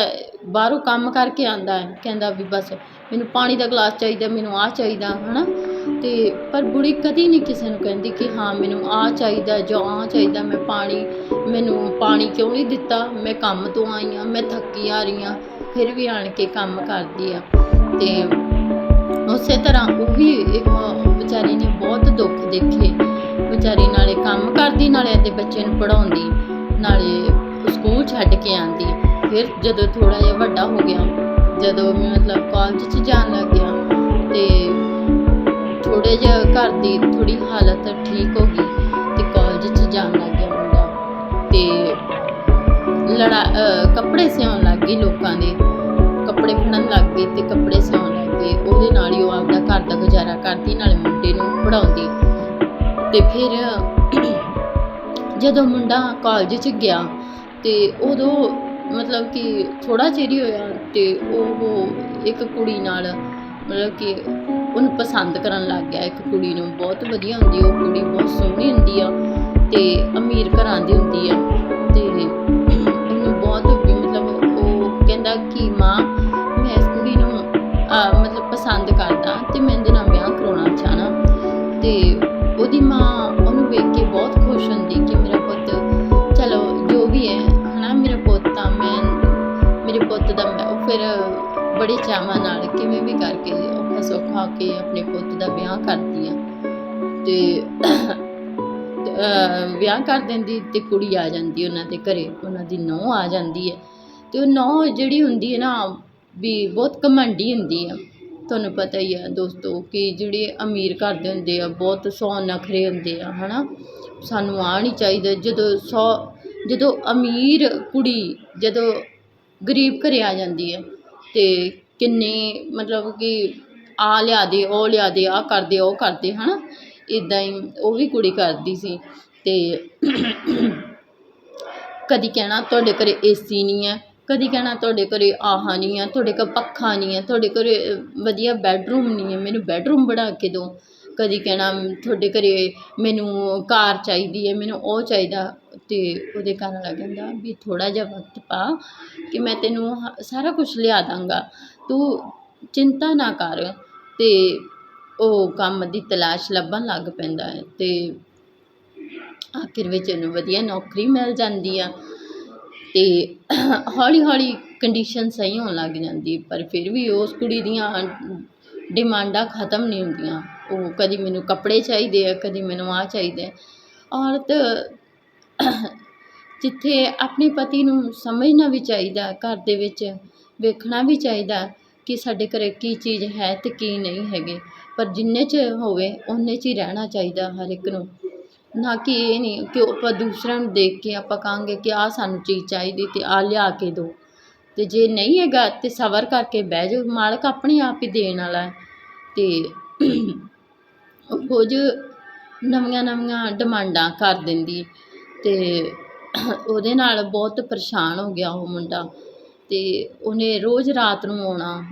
ਬਾਹਰੋਂ ਕੰਮ ਕਰਕੇ ਆਉਂਦਾ ਕਹਿੰਦਾ ਵੀ ਬਸ ਮੈਨੂੰ ਪਾਣੀ ਦਾ ਗਲਾਸ ਚਾਹੀਦਾ, ਮੈਨੂੰ ਆਹ ਚਾਹੀਦਾ ਹੈ ਨਾ ਅਤੇ ਪਰ ਬੁੜੀ ਕਦੀ ਨਹੀਂ ਕਿਸੇ ਨੂੰ ਕਹਿੰਦੀ ਕਿ ਹਾਂ, ਮੈਨੂੰ ਆਹ ਚਾਹੀਦਾ ਜਾਂ ਆਹ ਚਾਹੀਦਾ ਮੈਂ ਪਾਣੀ, ਮੈਨੂੰ ਪਾਣੀ ਕਿਉਂ ਨਹੀਂ ਦਿੱਤਾ? ਮੈਂ ਕੰਮ ਤੋਂ ਆਈ ਹਾਂ, ਮੈਂ ਥੱਕੀ ਆ ਰਹੀ ਹਾਂ, ਫਿਰ ਵੀ ਆਣ ਕੇ ਕੰਮ ਕਰਦੀ ਆ। ਅਤੇ ਉਸੇ ਤਰ੍ਹਾਂ ਉਹ ਵੀ ਇੱਕ ਵਿਚਾਰੀ ਨੇ ਬਹੁਤ ਦੁੱਖ ਦੇਖੇ। ਵਿਚਾਰੀ ਨਾਲੇ ਕੰਮ ਕਰਦੀ, ਨਾਲੇ ਅਤੇ ਬੱਚੇ ਨੂੰ ਪੜਾਉਂਦੀ ਨਾਲੇ ਸਕੂਲ ਛੱਡ ਕੇ ਆਂਦੀ ਫਿਰ ਜਦੋਂ ਥੋੜਾ ਜਿਹਾ ਵੱਡਾ ਹੋ ਗਿਆ, ਜਦੋਂ ਮੈਂ ਮਤਲਬ ਕਾਲਜ 'ਚ ਜਾਣ ਲੱਗ ਗਿਆ ਤੇ ਥੋੜੇ ਜਿਹਾ ਘਰ ਦੀ ਥੋੜੀ ਹਾਲਤ ਠੀਕ ਹੋ ਗਈ ਤੇ ਕਾਲਜ 'ਚ ਜਾਣ ਲੱਗ ਗਿਆ ਮੁੰਡਾ। ਤੇ ਲੜਾ ਕੱਪੜੇ ਸਿਉਣ ਲੱਗ ਗਈ ਲੋਕਾਂ ਦੇ। ਕੱਪੜੇ ਫੜਨ ਲੱਗ ਗਈ ਤੇ ਕੱਪੜੇ ਸਿਉਣ ਲੱਗ ਗਈ। ਉਹਦੇ ਨਾਲ ਹੀ ਉਹ ਆਪਦਾ ਘਰ ਦਾ ਗੁਜ਼ਾਰਾ ਕਰਦੀ, ਨਾਲੇ ਮੁੰਡੇ ਨੂੰ ਪੜਾਉਂਦੀ ਤੇ ਫਿਰ ਜਦੋਂ ਮੁੰਡਾ ਕਾਲਜ 'ਚ ਗਿਆ ਤੇ ਉਦੋਂ ਮਤਲਬ ਕਿ ਥੋੜਾ ਚਿਰ ਹੀ ਹੋਇਆ ਤੇ ਉਹ ਇੱਕ ਕੁੜੀ ਨਾਲ ਮਤਲਬ ਕਿ ਉਹਨੂੰ ਪਸੰਦ ਕਰਨ ਲੱਗ ਗਿਆ ਇੱਕ ਕੁੜੀ ਨੂੰ। ਬਹੁਤ ਵਧੀਆ ਹੁੰਦੀ ਉਹ ਕੁੜੀ ਬਹੁਤ ਸੋਹਣੀ ਹੁੰਦੀ ਆ ਤੇ ਅਮੀਰ ਘਰਾਂ ਦੀ ਹੁੰਦੀ ਆ ਤੇ ਉਹਨੂੰ ਬਹੁਤ ਮਤਲਬ ਉਹ ਕਹਿੰਦਾ ਕਿ ਮਾਂ ਮੈਂ ਇਸ ਕੁੜੀ ਨੂੰ ਮਤਲਬ ਪਸੰਦ ਕਰਦਾ ਤੇ ਮੈਂ ਇਹਦੇ ਨਾਲ ਉਹਨੂੰ ਵੇਖ ਕੇ ਬਹੁਤ ਖੁਸ਼ ਹੁੰਦੀ ਕਿ ਮੇਰਾ ਪੁੱਤ, ਚਲੋ, ਜੋ ਵੀ ਹੈ, ਹਨਾ, ਮੇਰਾ ਪੁੱਤ ਆ ਮੈਂ, ਮੇਰੇ ਪੁੱਤ ਦਾ ਮੈਂ, ਉਹ ਫਿਰ ਬੜੇ ਚਾਵਾਂ ਨਾਲ ਕਿਵੇਂ ਵੀ ਕਰਕੇ ਔਖਾ ਸੌਖਾ ਕੇ ਆਪਣੇ ਪੁੱਤ ਦਾ ਵਿਆਹ ਕਰਦੀ ਆ ਤੇ, ਅਹ, ਵਿਆਹ ਕਰ ਦਿੰਦੀ ਤੇ ਕੁੜੀ ਆ ਜਾਂਦੀ ਉਹਨਾਂ ਦੇ ਘਰੇ, ਉਹਨਾਂ ਦੀ ਨੂੰਹ ਆ ਜਾਂਦੀ ਹੈ। ਤੇ ਉਹ ਨੂੰਹ ਜਿਹੜੀ ਹੁੰਦੀ ਹੈ ਨਾ, ਵੀ ਬਹੁਤ ਘਮੰਡੀ ਹੁੰਦੀ ਹੈ। ਤੁਹਾਨੂੰ ਪਤਾ ਹੀ ਆ ਦੋਸਤੋ ਕਿ ਜਿਹੜੇ ਅਮੀਰ ਘਰ ਦੇ ਹੁੰਦੇ ਆ, ਬਹੁਤ ਸੌ ਨਖਰੇ ਹੁੰਦੇ ਆ ਹੈ ਨਾ ਸਾਨੂੰ ਆ ਨਹੀਂ ਚਾਹੀਦਾ ਜਦੋਂ ਸੌ, ਜਦੋਂ ਅਮੀਰ ਕੁੜੀ ਜਦੋਂ ਗਰੀਬ ਘਰ ਆ ਜਾਂਦੀ ਹੈ ਅਤੇ ਕਿੰਨੇ ਮਤਲਬ ਕਿ ਆਹ ਲਿਆ ਦੇ, ਉਹ ਲਿਆ ਦੇ ਆ ਕਰਦੇ, ਉਹ ਕਰਦੇ ਨਾ ਇੱਦਾਂ ਹੀ ਉਹ ਵੀ ਕੁੜੀ ਕਰਦੀ ਸੀ ਅਤੇ ਕਦੀ ਕਹਿਣਾ ਤੁਹਾਡੇ ਘਰ ਏ ਸੀ ਨਹੀਂ ਹੈ ਕਦੀ ਕਹਿਣਾ ਤੁਹਾਡੇ ਘਰੇ ਆਹ ਨਹੀਂ ਆ, ਤੁਹਾਡੇ ਕੋਲ ਪੱਖਾ ਨਹੀਂ ਹੈ ਤੁਹਾਡੇ ਘਰੇ ਵਧੀਆ ਬੈਡਰੂਮ ਨਹੀਂ ਹੈ ਮੈਨੂੰ ਬੈਡਰੂਮ ਬਣਾ ਕੇ ਦਿਓ। ਕਦੀ ਕਹਿਣਾ ਤੁਹਾਡੇ ਘਰੇ ਮੈਨੂੰ ਕਾਰ ਚਾਹੀਦੀ ਹੈ, ਮੈਨੂੰ ਉਹ ਚਾਹੀਦਾ ਅਤੇ ਉਹਦੇ ਘਰ ਵਾਲਾ ਕਹਿੰਦਾ ਵੀ ਥੋੜ੍ਹਾ ਜਿਹਾ ਵਕਤ ਪਾ ਕਿ ਮੈਂ ਤੈਨੂੰ ਸਾਰਾ ਕੁਛ ਲਿਆ ਦਾਂਗਾ। ਤੂੰ ਚਿੰਤਾ ਨਾ ਕਰ ਤੇ ਉਹ ਕੰਮ ਦੀ ਤਲਾਸ਼ ਲੱਭਣ ਲੱਗ ਪੈਂਦਾ ਹੈ ਅਤੇ ਆਖਿਰ ਵਿੱਚ ਉਹਨੂੰ ਵਧੀਆ ਨੌਕਰੀ ਮਿਲ ਜਾਂਦੀ ਆ। ਤੇ ਹੌਲੀ ਹੌਲੀ ਕੰਡੀਸ਼ਨ ਸਹੀ ਹੋਣ ਲੱਗ ਜਾਂਦੀ ਪਰ ਫਿਰ ਵੀ ਉਸ ਕੁੜੀ ਦੀਆਂ ਡਿਮਾਂਡਾਂ ਖਤਮ ਨਹੀਂ ਹੁੰਦੀਆਂ। ਉਹ ਕਦੀ ਮੈਨੂੰ ਕੱਪੜੇ ਚਾਹੀਦੇ ਆ, ਕਦੀ ਮੈਨੂੰ ਆਹ ਚਾਹੀਦਾ ਔਰਤ ਜਿੱਥੇ ਆਪਣੇ ਪਤੀ ਨੂੰ ਸਮਝਣਾ ਵੀ ਚਾਹੀਦਾ, ਘਰ ਦੇ ਵਿੱਚ ਵੇਖਣਾ ਵੀ ਚਾਹੀਦਾ ਕਿ ਸਾਡੇ ਘਰੇ ਕੀ ਚੀਜ਼ ਹੈ ਅਤੇ ਕੀ ਨਹੀਂ ਹੈਗੇ। ਪਰ ਜਿੰਨੇ ਚ ਹੋਵੇ, ਓਨੇ ਚ ਹੀ ਰਹਿਣਾ ਚਾਹੀਦਾ ਹਰ ਇੱਕ ਨੂੰ। ਨਾ ਕਿ ਇਹ ਨਹੀਂ ਕਿ ਆਪਾਂ ਦੂਸਰਿਆਂ ਨੂੰ ਦੇਖ ਕੇ ਆਪਾਂ ਕਹਾਂਗੇ ਕਿ ਆਹ ਸਾਨੂੰ ਚੀਜ਼ ਚਾਹੀਦੀ ਅਤੇ ਆਹ ਲਿਆ ਕੇ ਦਿਓ। ਅਤੇ ਜੇ ਨਹੀਂ ਹੈਗਾ ਤਾਂ ਸਬਰ ਕਰਕੇ ਬਹਿ ਜਾਓ। ਮਾਲਕ ਆਪਣੇ ਆਪ ਹੀ ਦੇਣ ਵਾਲਾ ਅਤੇ ਤੇ ਕੁਝ ਨਵੀਆਂ ਨਵੀਆਂ ਡਿਮਾਂਡਾਂ ਕਰ ਦਿੰਦੀ ਅਤੇ ਉਹਦੇ ਨਾਲ ਬਹੁਤ ਪਰੇਸ਼ਾਨ ਹੋ ਗਿਆ ਉਹ ਮੁੰਡਾ ਅਤੇ ਉਹਨੇ ਰੋਜ਼ ਰਾਤ ਨੂੰ ਆਉਣਾ,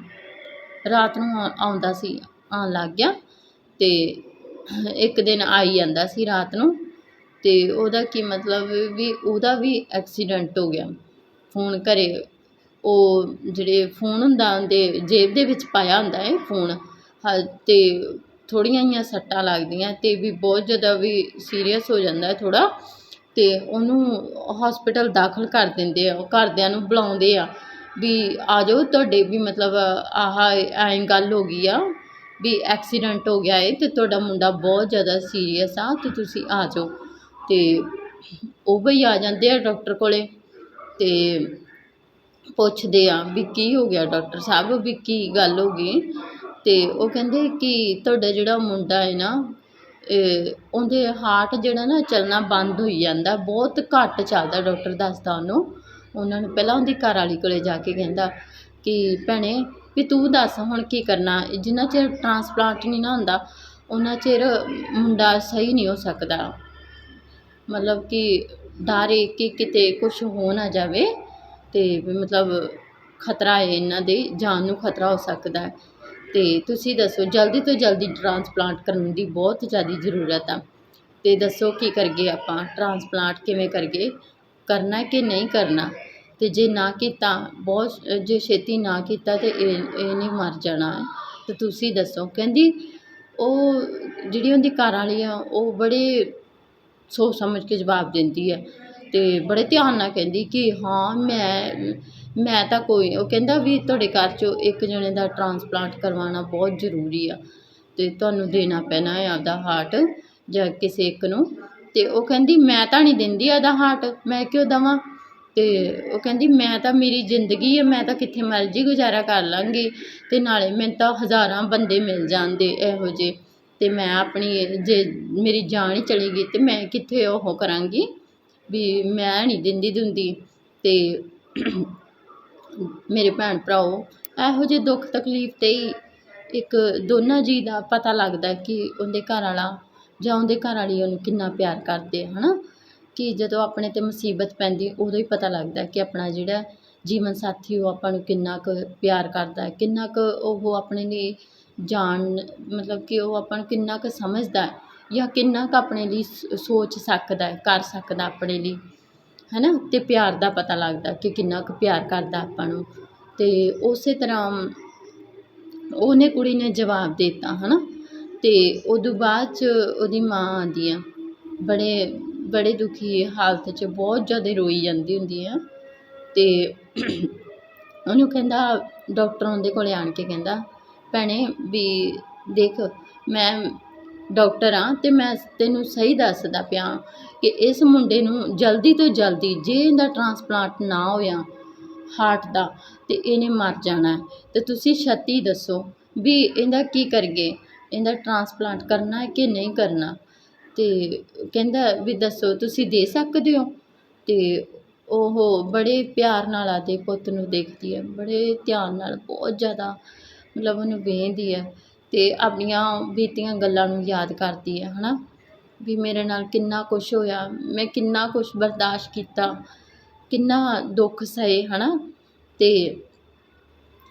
ਰਾਤ ਨੂੰ ਆ- ਆਉਂਦਾ ਸੀ, ਆਉਣ ਲੱਗ ਗਿਆ ਅਤੇ ਇੱਕ ਦਿਨ ਆਈ ਜਾਂਦਾ ਸੀ ਰਾਤ ਨੂੰ ਅਤੇ ਉਹਦਾ ਕੀ ਮਤਲਬ ਵੀ ਉਹਦਾ ਵੀ ਐਕਸੀਡੈਂਟ ਹੋ ਗਿਆ। ਫੋਨ ਘਰ ਉਹ ਜਿਹੜੇ ਫੋਨ ਹੁੰਦਾ ਉਹਦੇ ਜੇਬ ਦੇ ਵਿੱਚ ਪਾਇਆ ਹੁੰਦਾ ਹੈ ਫੋਨ, ਹ ਅਤੇ ਥੋੜ੍ਹੀਆਂ ਜਿਹੀਆਂ ਸੱਟਾਂ ਲੱਗਦੀਆਂ ਅਤੇ ਵੀ ਬਹੁਤ ਜ਼ਿਆਦਾ ਵੀ ਸੀਰੀਅਸ ਹੋ ਜਾਂਦਾ ਥੋੜ੍ਹਾ ਅਤੇ ਉਹਨੂੰ ਹੋਸਪਿਟਲ ਦਾਖਲ ਕਰ ਦਿੰਦੇ ਆ, ਉਹ ਘਰਦਿਆਂ ਨੂੰ ਬੁਲਾਉਂਦੇ ਆ ਵੀ ਆ ਜਾਓ ਤੁਹਾਡੇ ਵੀ ਮਤਲਬ ਆਹ ਐਂ ਗੱਲ ਹੋ ਗਈ ਆ। ਵੀ ਐਕਸੀਡੈਂਟ ਹੋ ਗਿਆ ਏ ਅਤੇ ਤੁਹਾਡਾ ਮੁੰਡਾ ਬਹੁਤ ਜ਼ਿਆਦਾ ਸੀਰੀਅਸ ਆ ਅਤੇ ਤੁਸੀਂ ਆ ਜਾਓ। ਅਤੇ ਉਹ ਬਈ ਆ ਜਾਂਦੇ ਆ ਡਾਕਟਰ ਕੋਲ ਅਤੇ ਪੁੱਛਦੇ ਆ ਵੀ ਕੀ ਹੋ ਗਿਆ ਡਾਕਟਰ ਸਾਹਿਬ, ਵੀ ਕੀ ਗੱਲ ਹੋ ਗਈ? ਅਤੇ ਉਹ ਕਹਿੰਦੇ ਕਿ ਤੁਹਾਡਾ ਜਿਹੜਾ ਮੁੰਡਾ ਹੈ ਨਾ ਉਹਦੇ ਹਾਰਟ ਜਿਹੜਾ ਨਾ ਚੱਲਣਾ ਬੰਦ ਹੋਈ ਜਾਂਦਾ, ਬਹੁਤ ਘੱਟ ਚੱਲਦਾ ਡਾਕਟਰ ਦੱਸਦਾ ਉਹਨੂੰ। ਉਹਨਾਂ ਨੂੰ ਪਹਿਲਾਂ ਉਹਦੀ ਘਰ ਵਾਲੀ ਕੋਲੇ ਜਾ ਕੇ ਕਹਿੰਦਾ ਕਿ ਭੈਣੇ ਵੀ ਤੂੰ ਦੱਸ ਹੁਣ ਕੀ ਕਰਨਾ? ਜਿੰਨਾ ਚਿਰ ਟਰਾਂਸਪਲਾਂਟ ਨਹੀਂ ਨਾ ਹੁੰਦਾ ਉਹਨਾਂ ਚਿਰ ਮੁੰਡਾ ਸਹੀ ਨਹੀਂ ਹੋ ਸਕਦਾ। ਮਤਲਬ ਕਿ ਡਰ ਏ ਕਿ ਕਿਤੇ ਕੁਝ ਹੋ ਨਾ ਜਾਵੇ ਅਤੇ ਮਤਲਬ ਖਤਰਾ ਹੈ ਇਹਨਾਂ ਦੇ, ਜਾਨ ਨੂੰ ਖਤਰਾ ਹੋ ਸਕਦਾ ਅਤੇ ਤੁਸੀਂ ਦੱਸੋ, ਜਲਦੀ ਤੋਂ ਜਲਦੀ ਟਰਾਂਸਪਲਾਂਟ ਕਰਨ ਦੀ ਬਹੁਤ ਜ਼ਿਆਦਾ ਜ਼ਰੂਰਤ ਆ। ਅਤੇ ਦੱਸੋ ਕੀ ਕਰੀਏ ਆਪਾਂ? ਟਰਾਂਸਪਲਾਂਟ ਕਿਵੇਂ ਕਰੀਏ? ਕਰਨਾ ਕਿ ਨਹੀਂ ਕਰਨਾ? ਅਤੇ ਜੇ ਨਾ ਕੀਤਾ, ਬਹੁਤ ਜੇ ਛੇਤੀ ਨਾ ਕੀਤਾ ਤਾਂ ਇਹ ਇਹਨੇ ਮਰ ਜਾਣਾ। ਹੈ ਤੁਸੀਂ ਦੱਸੋ, ਕਹਿੰਦੀ ਉਹ ਜਿਹੜੀ ਉਹਦੀ ਘਰ ਵਾਲੀ ਆ, ਉਹ ਬੜੇ ਸੋਚ ਸਮਝ ਕੇ ਜਵਾਬ ਦਿੰਦੀ ਹੈ ਅਤੇ ਬੜੇ ਧਿਆਨ ਨਾਲ ਕਹਿੰਦੀ ਕਿ ਹਾਂ, ਮੈਂ ਮੈਂ ਤਾਂ ਕੋਈ, ਉਹ ਕਹਿੰਦਾ ਵੀ ਤੁਹਾਡੇ ਘਰ 'ਚੋਂ ਇੱਕ ਜਣੇ ਦਾ ਟਰਾਂਸਪਲਾਂਟ ਕਰਵਾਉਣਾ ਬਹੁਤ ਜ਼ਰੂਰੀ ਆ ਅਤੇ ਤੁਹਾਨੂੰ ਦੇਣਾ ਪੈਣਾ ਹੈ ਆਪਦਾ ਹਾਰਟ ਜਾਂ ਕਿਸੇ ਇੱਕ ਨੂੰ। ਅਤੇ ਉਹ ਕਹਿੰਦੀ, ਮੈਂ ਤਾਂ ਨਹੀਂ ਦਿੰਦੀ ਆਪਦਾ ਹਾਰਟ ਮੈਂ ਕਿਉਂ ਦੇਵਾਂ? ਅਤੇ ਉਹ ਕਹਿੰਦੀ, ਮੈਂ ਤਾਂ ਮੇਰੀ ਜ਼ਿੰਦਗੀ ਹੈ, ਮੈਂ ਤਾਂ ਕਿੱਥੇ ਮਰਜ਼ੀ ਗੁਜ਼ਾਰਾ ਕਰ ਲਵਾਂਗੀ ਅਤੇ ਨਾਲੇ ਮੈਨੂੰ ਤਾਂ ਹਜ਼ਾਰਾਂ ਬੰਦੇ ਮਿਲ ਜਾਂਦੇ ਇਹੋ ਜਿਹੇ ਅਤੇ ਮੈਂ ਆਪਣੀ ਜੇ ਮੇਰੀ ਜਾਨ ਹੀ ਚਲੀ ਗਈ ਤੇ ਮੈਂ ਕਿੱਥੇ ਉਹ ਕਰਾਂਗੀ? ਵੀ ਮੈਂ ਨਹੀਂ ਦਿੰਦੀ ਦੁੰਦੀ ਅਤੇ ਮੇਰੇ ਭੈਣ ਭਰਾਓ, ਇਹੋ ਜਿਹੇ ਦੁੱਖ ਤਕਲੀਫ ਤੇ ਹੀ ਇੱਕ ਦੋਨਾਂ ਜੀ ਦਾ ਪਤਾ ਲੱਗਦਾ ਕਿ ਉਹਦੇ ਘਰ ਵਾਲਾ ਜਾਂ ਉਹਦੇ ਘਰ ਵਾਲੀ ਉਹਨੂੰ ਕਿੰਨਾ ਪਿਆਰ ਕਰਦੇ ਹੈ ਨਾ ਕਿ ਜਦੋਂ ਆਪਣੇ 'ਤੇ ਮੁਸੀਬਤ ਪੈਂਦੀ, ਉਦੋਂ ਹੀ ਪਤਾ ਲੱਗਦਾ ਕਿ ਆਪਣਾ ਜਿਹੜਾ ਜੀਵਨ ਸਾਥੀ ਉਹ ਆਪਾਂ ਨੂੰ ਕਿੰਨਾ ਕੁ ਪਿਆਰ ਕਰਦਾ ਕਿੰਨਾ ਕੁ ਉਹ ਆਪਣੇ ਲਈ ਜਾਣ, ਮਤਲਬ ਕਿ ਉਹ ਆਪਾਂ ਨੂੰ ਕਿੰਨਾ ਕੁ ਸਮਝਦਾ ਜਾਂ ਕਿੰਨਾ ਕੁ ਆਪਣੇ ਲਈ ਸ- ਸੋਚ ਸਕਦਾ ਕਰ ਸਕਦਾ ਆਪਣੇ ਲਈ ਹੈ ਨਾ ਅਤੇ ਪਿਆਰ ਦਾ ਪਤਾ ਲੱਗਦਾ ਕਿ ਕਿੰਨਾ ਕੁ ਪਿਆਰ ਕਰਦਾ ਆਪਾਂ ਨੂੰ। ਅਤੇ ਉਸੇ ਤਰ੍ਹਾਂ ਉਹਨੇ ਕੁੜੀ ਨੇ ਜਵਾਬ ਦੇ ਦਿੱਤਾ ਹੈ ਨਾ ਅਤੇ ਉਦੋਂ ਬਾਅਦ 'ਚ ਉਹਦੀ ਮਾਂ ਆਉਂਦੀ ਆ ਬੜੇ ਬੜੇ ਦੁਖੀ ਹਾਲਤ 'ਚ ਬਹੁਤ ਜ਼ਿਆਦਾ ਰੋਈ ਜਾਂਦੀ ਹੁੰਦੀ ਆ। ਅਤੇ ਉਹਨੂੰ ਕਹਿੰਦਾ, ਡਾਕਟਰ ਉਹਦੇ ਕੋਲ ਆਣ ਕੇ ਕਹਿੰਦਾ, ਭੈਣੇ ਵੀ ਦੇਖ, ਮੈਂ ਡਾਕਟਰ ਹਾਂ ਅਤੇ ਮੈਂ ਤੈਨੂੰ ਸਹੀ ਦੱਸਦਾ ਪਿਆ ਕਿ ਇਸ ਮੁੰਡੇ ਨੂੰ ਜਲਦੀ ਤੋਂ ਜਲਦੀ ਜੇ ਇਹਦਾ ਟਰਾਂਸਪਲਾਂਟ ਨਾ ਹੋਇਆ ਹਾਰਟ ਦਾ ਅਤੇ ਇਹਨੇ ਮਰ ਜਾਣਾ। ਅਤੇ ਤੁਸੀਂ ਛੇਤੀ ਦੱਸੋ ਵੀ ਇਹਦਾ ਕੀ ਕਰੀਏ ਇਹਦਾ ਟਰਾਂਸਪਲਾਂਟ ਕਰਨਾ ਕਿ ਨਹੀਂ ਕਰਨਾ? ਅਤੇ ਕਹਿੰਦਾ ਵੀ ਦੱਸੋ, ਤੁਸੀਂ ਦੇ ਸਕਦੇ ਹੋ? ਅਤੇ ਉਹ ਬੜੇ ਪਿਆਰ ਨਾਲ ਆਪਦੇ ਪੁੱਤ ਨੂੰ ਦੇਖਦੀ ਹੈ, ਬੜੇ ਧਿਆਨ ਨਾਲ, ਬਹੁਤ ਜ਼ਿਆਦਾ ਮਤਲਬ ਉਹਨੂੰ ਵੇਖਦੀ ਹੈ ਅਤੇ ਆਪਣੀਆਂ ਬੀਤੀਆਂ ਗੱਲਾਂ ਨੂੰ ਯਾਦ ਕਰਦੀ ਹੈ ਹੈ ਨਾ ਵੀ ਮੇਰੇ ਨਾਲ ਕਿੰਨਾ ਕੁਛ ਹੋਇਆ, ਮੈਂ ਕਿੰਨਾ ਕੁਛ ਬਰਦਾਸ਼ਤ ਕੀਤਾ, ਕਿੰਨਾ ਦੁੱਖ ਸਹੇ ਹੈ ਨਾ ਅਤੇ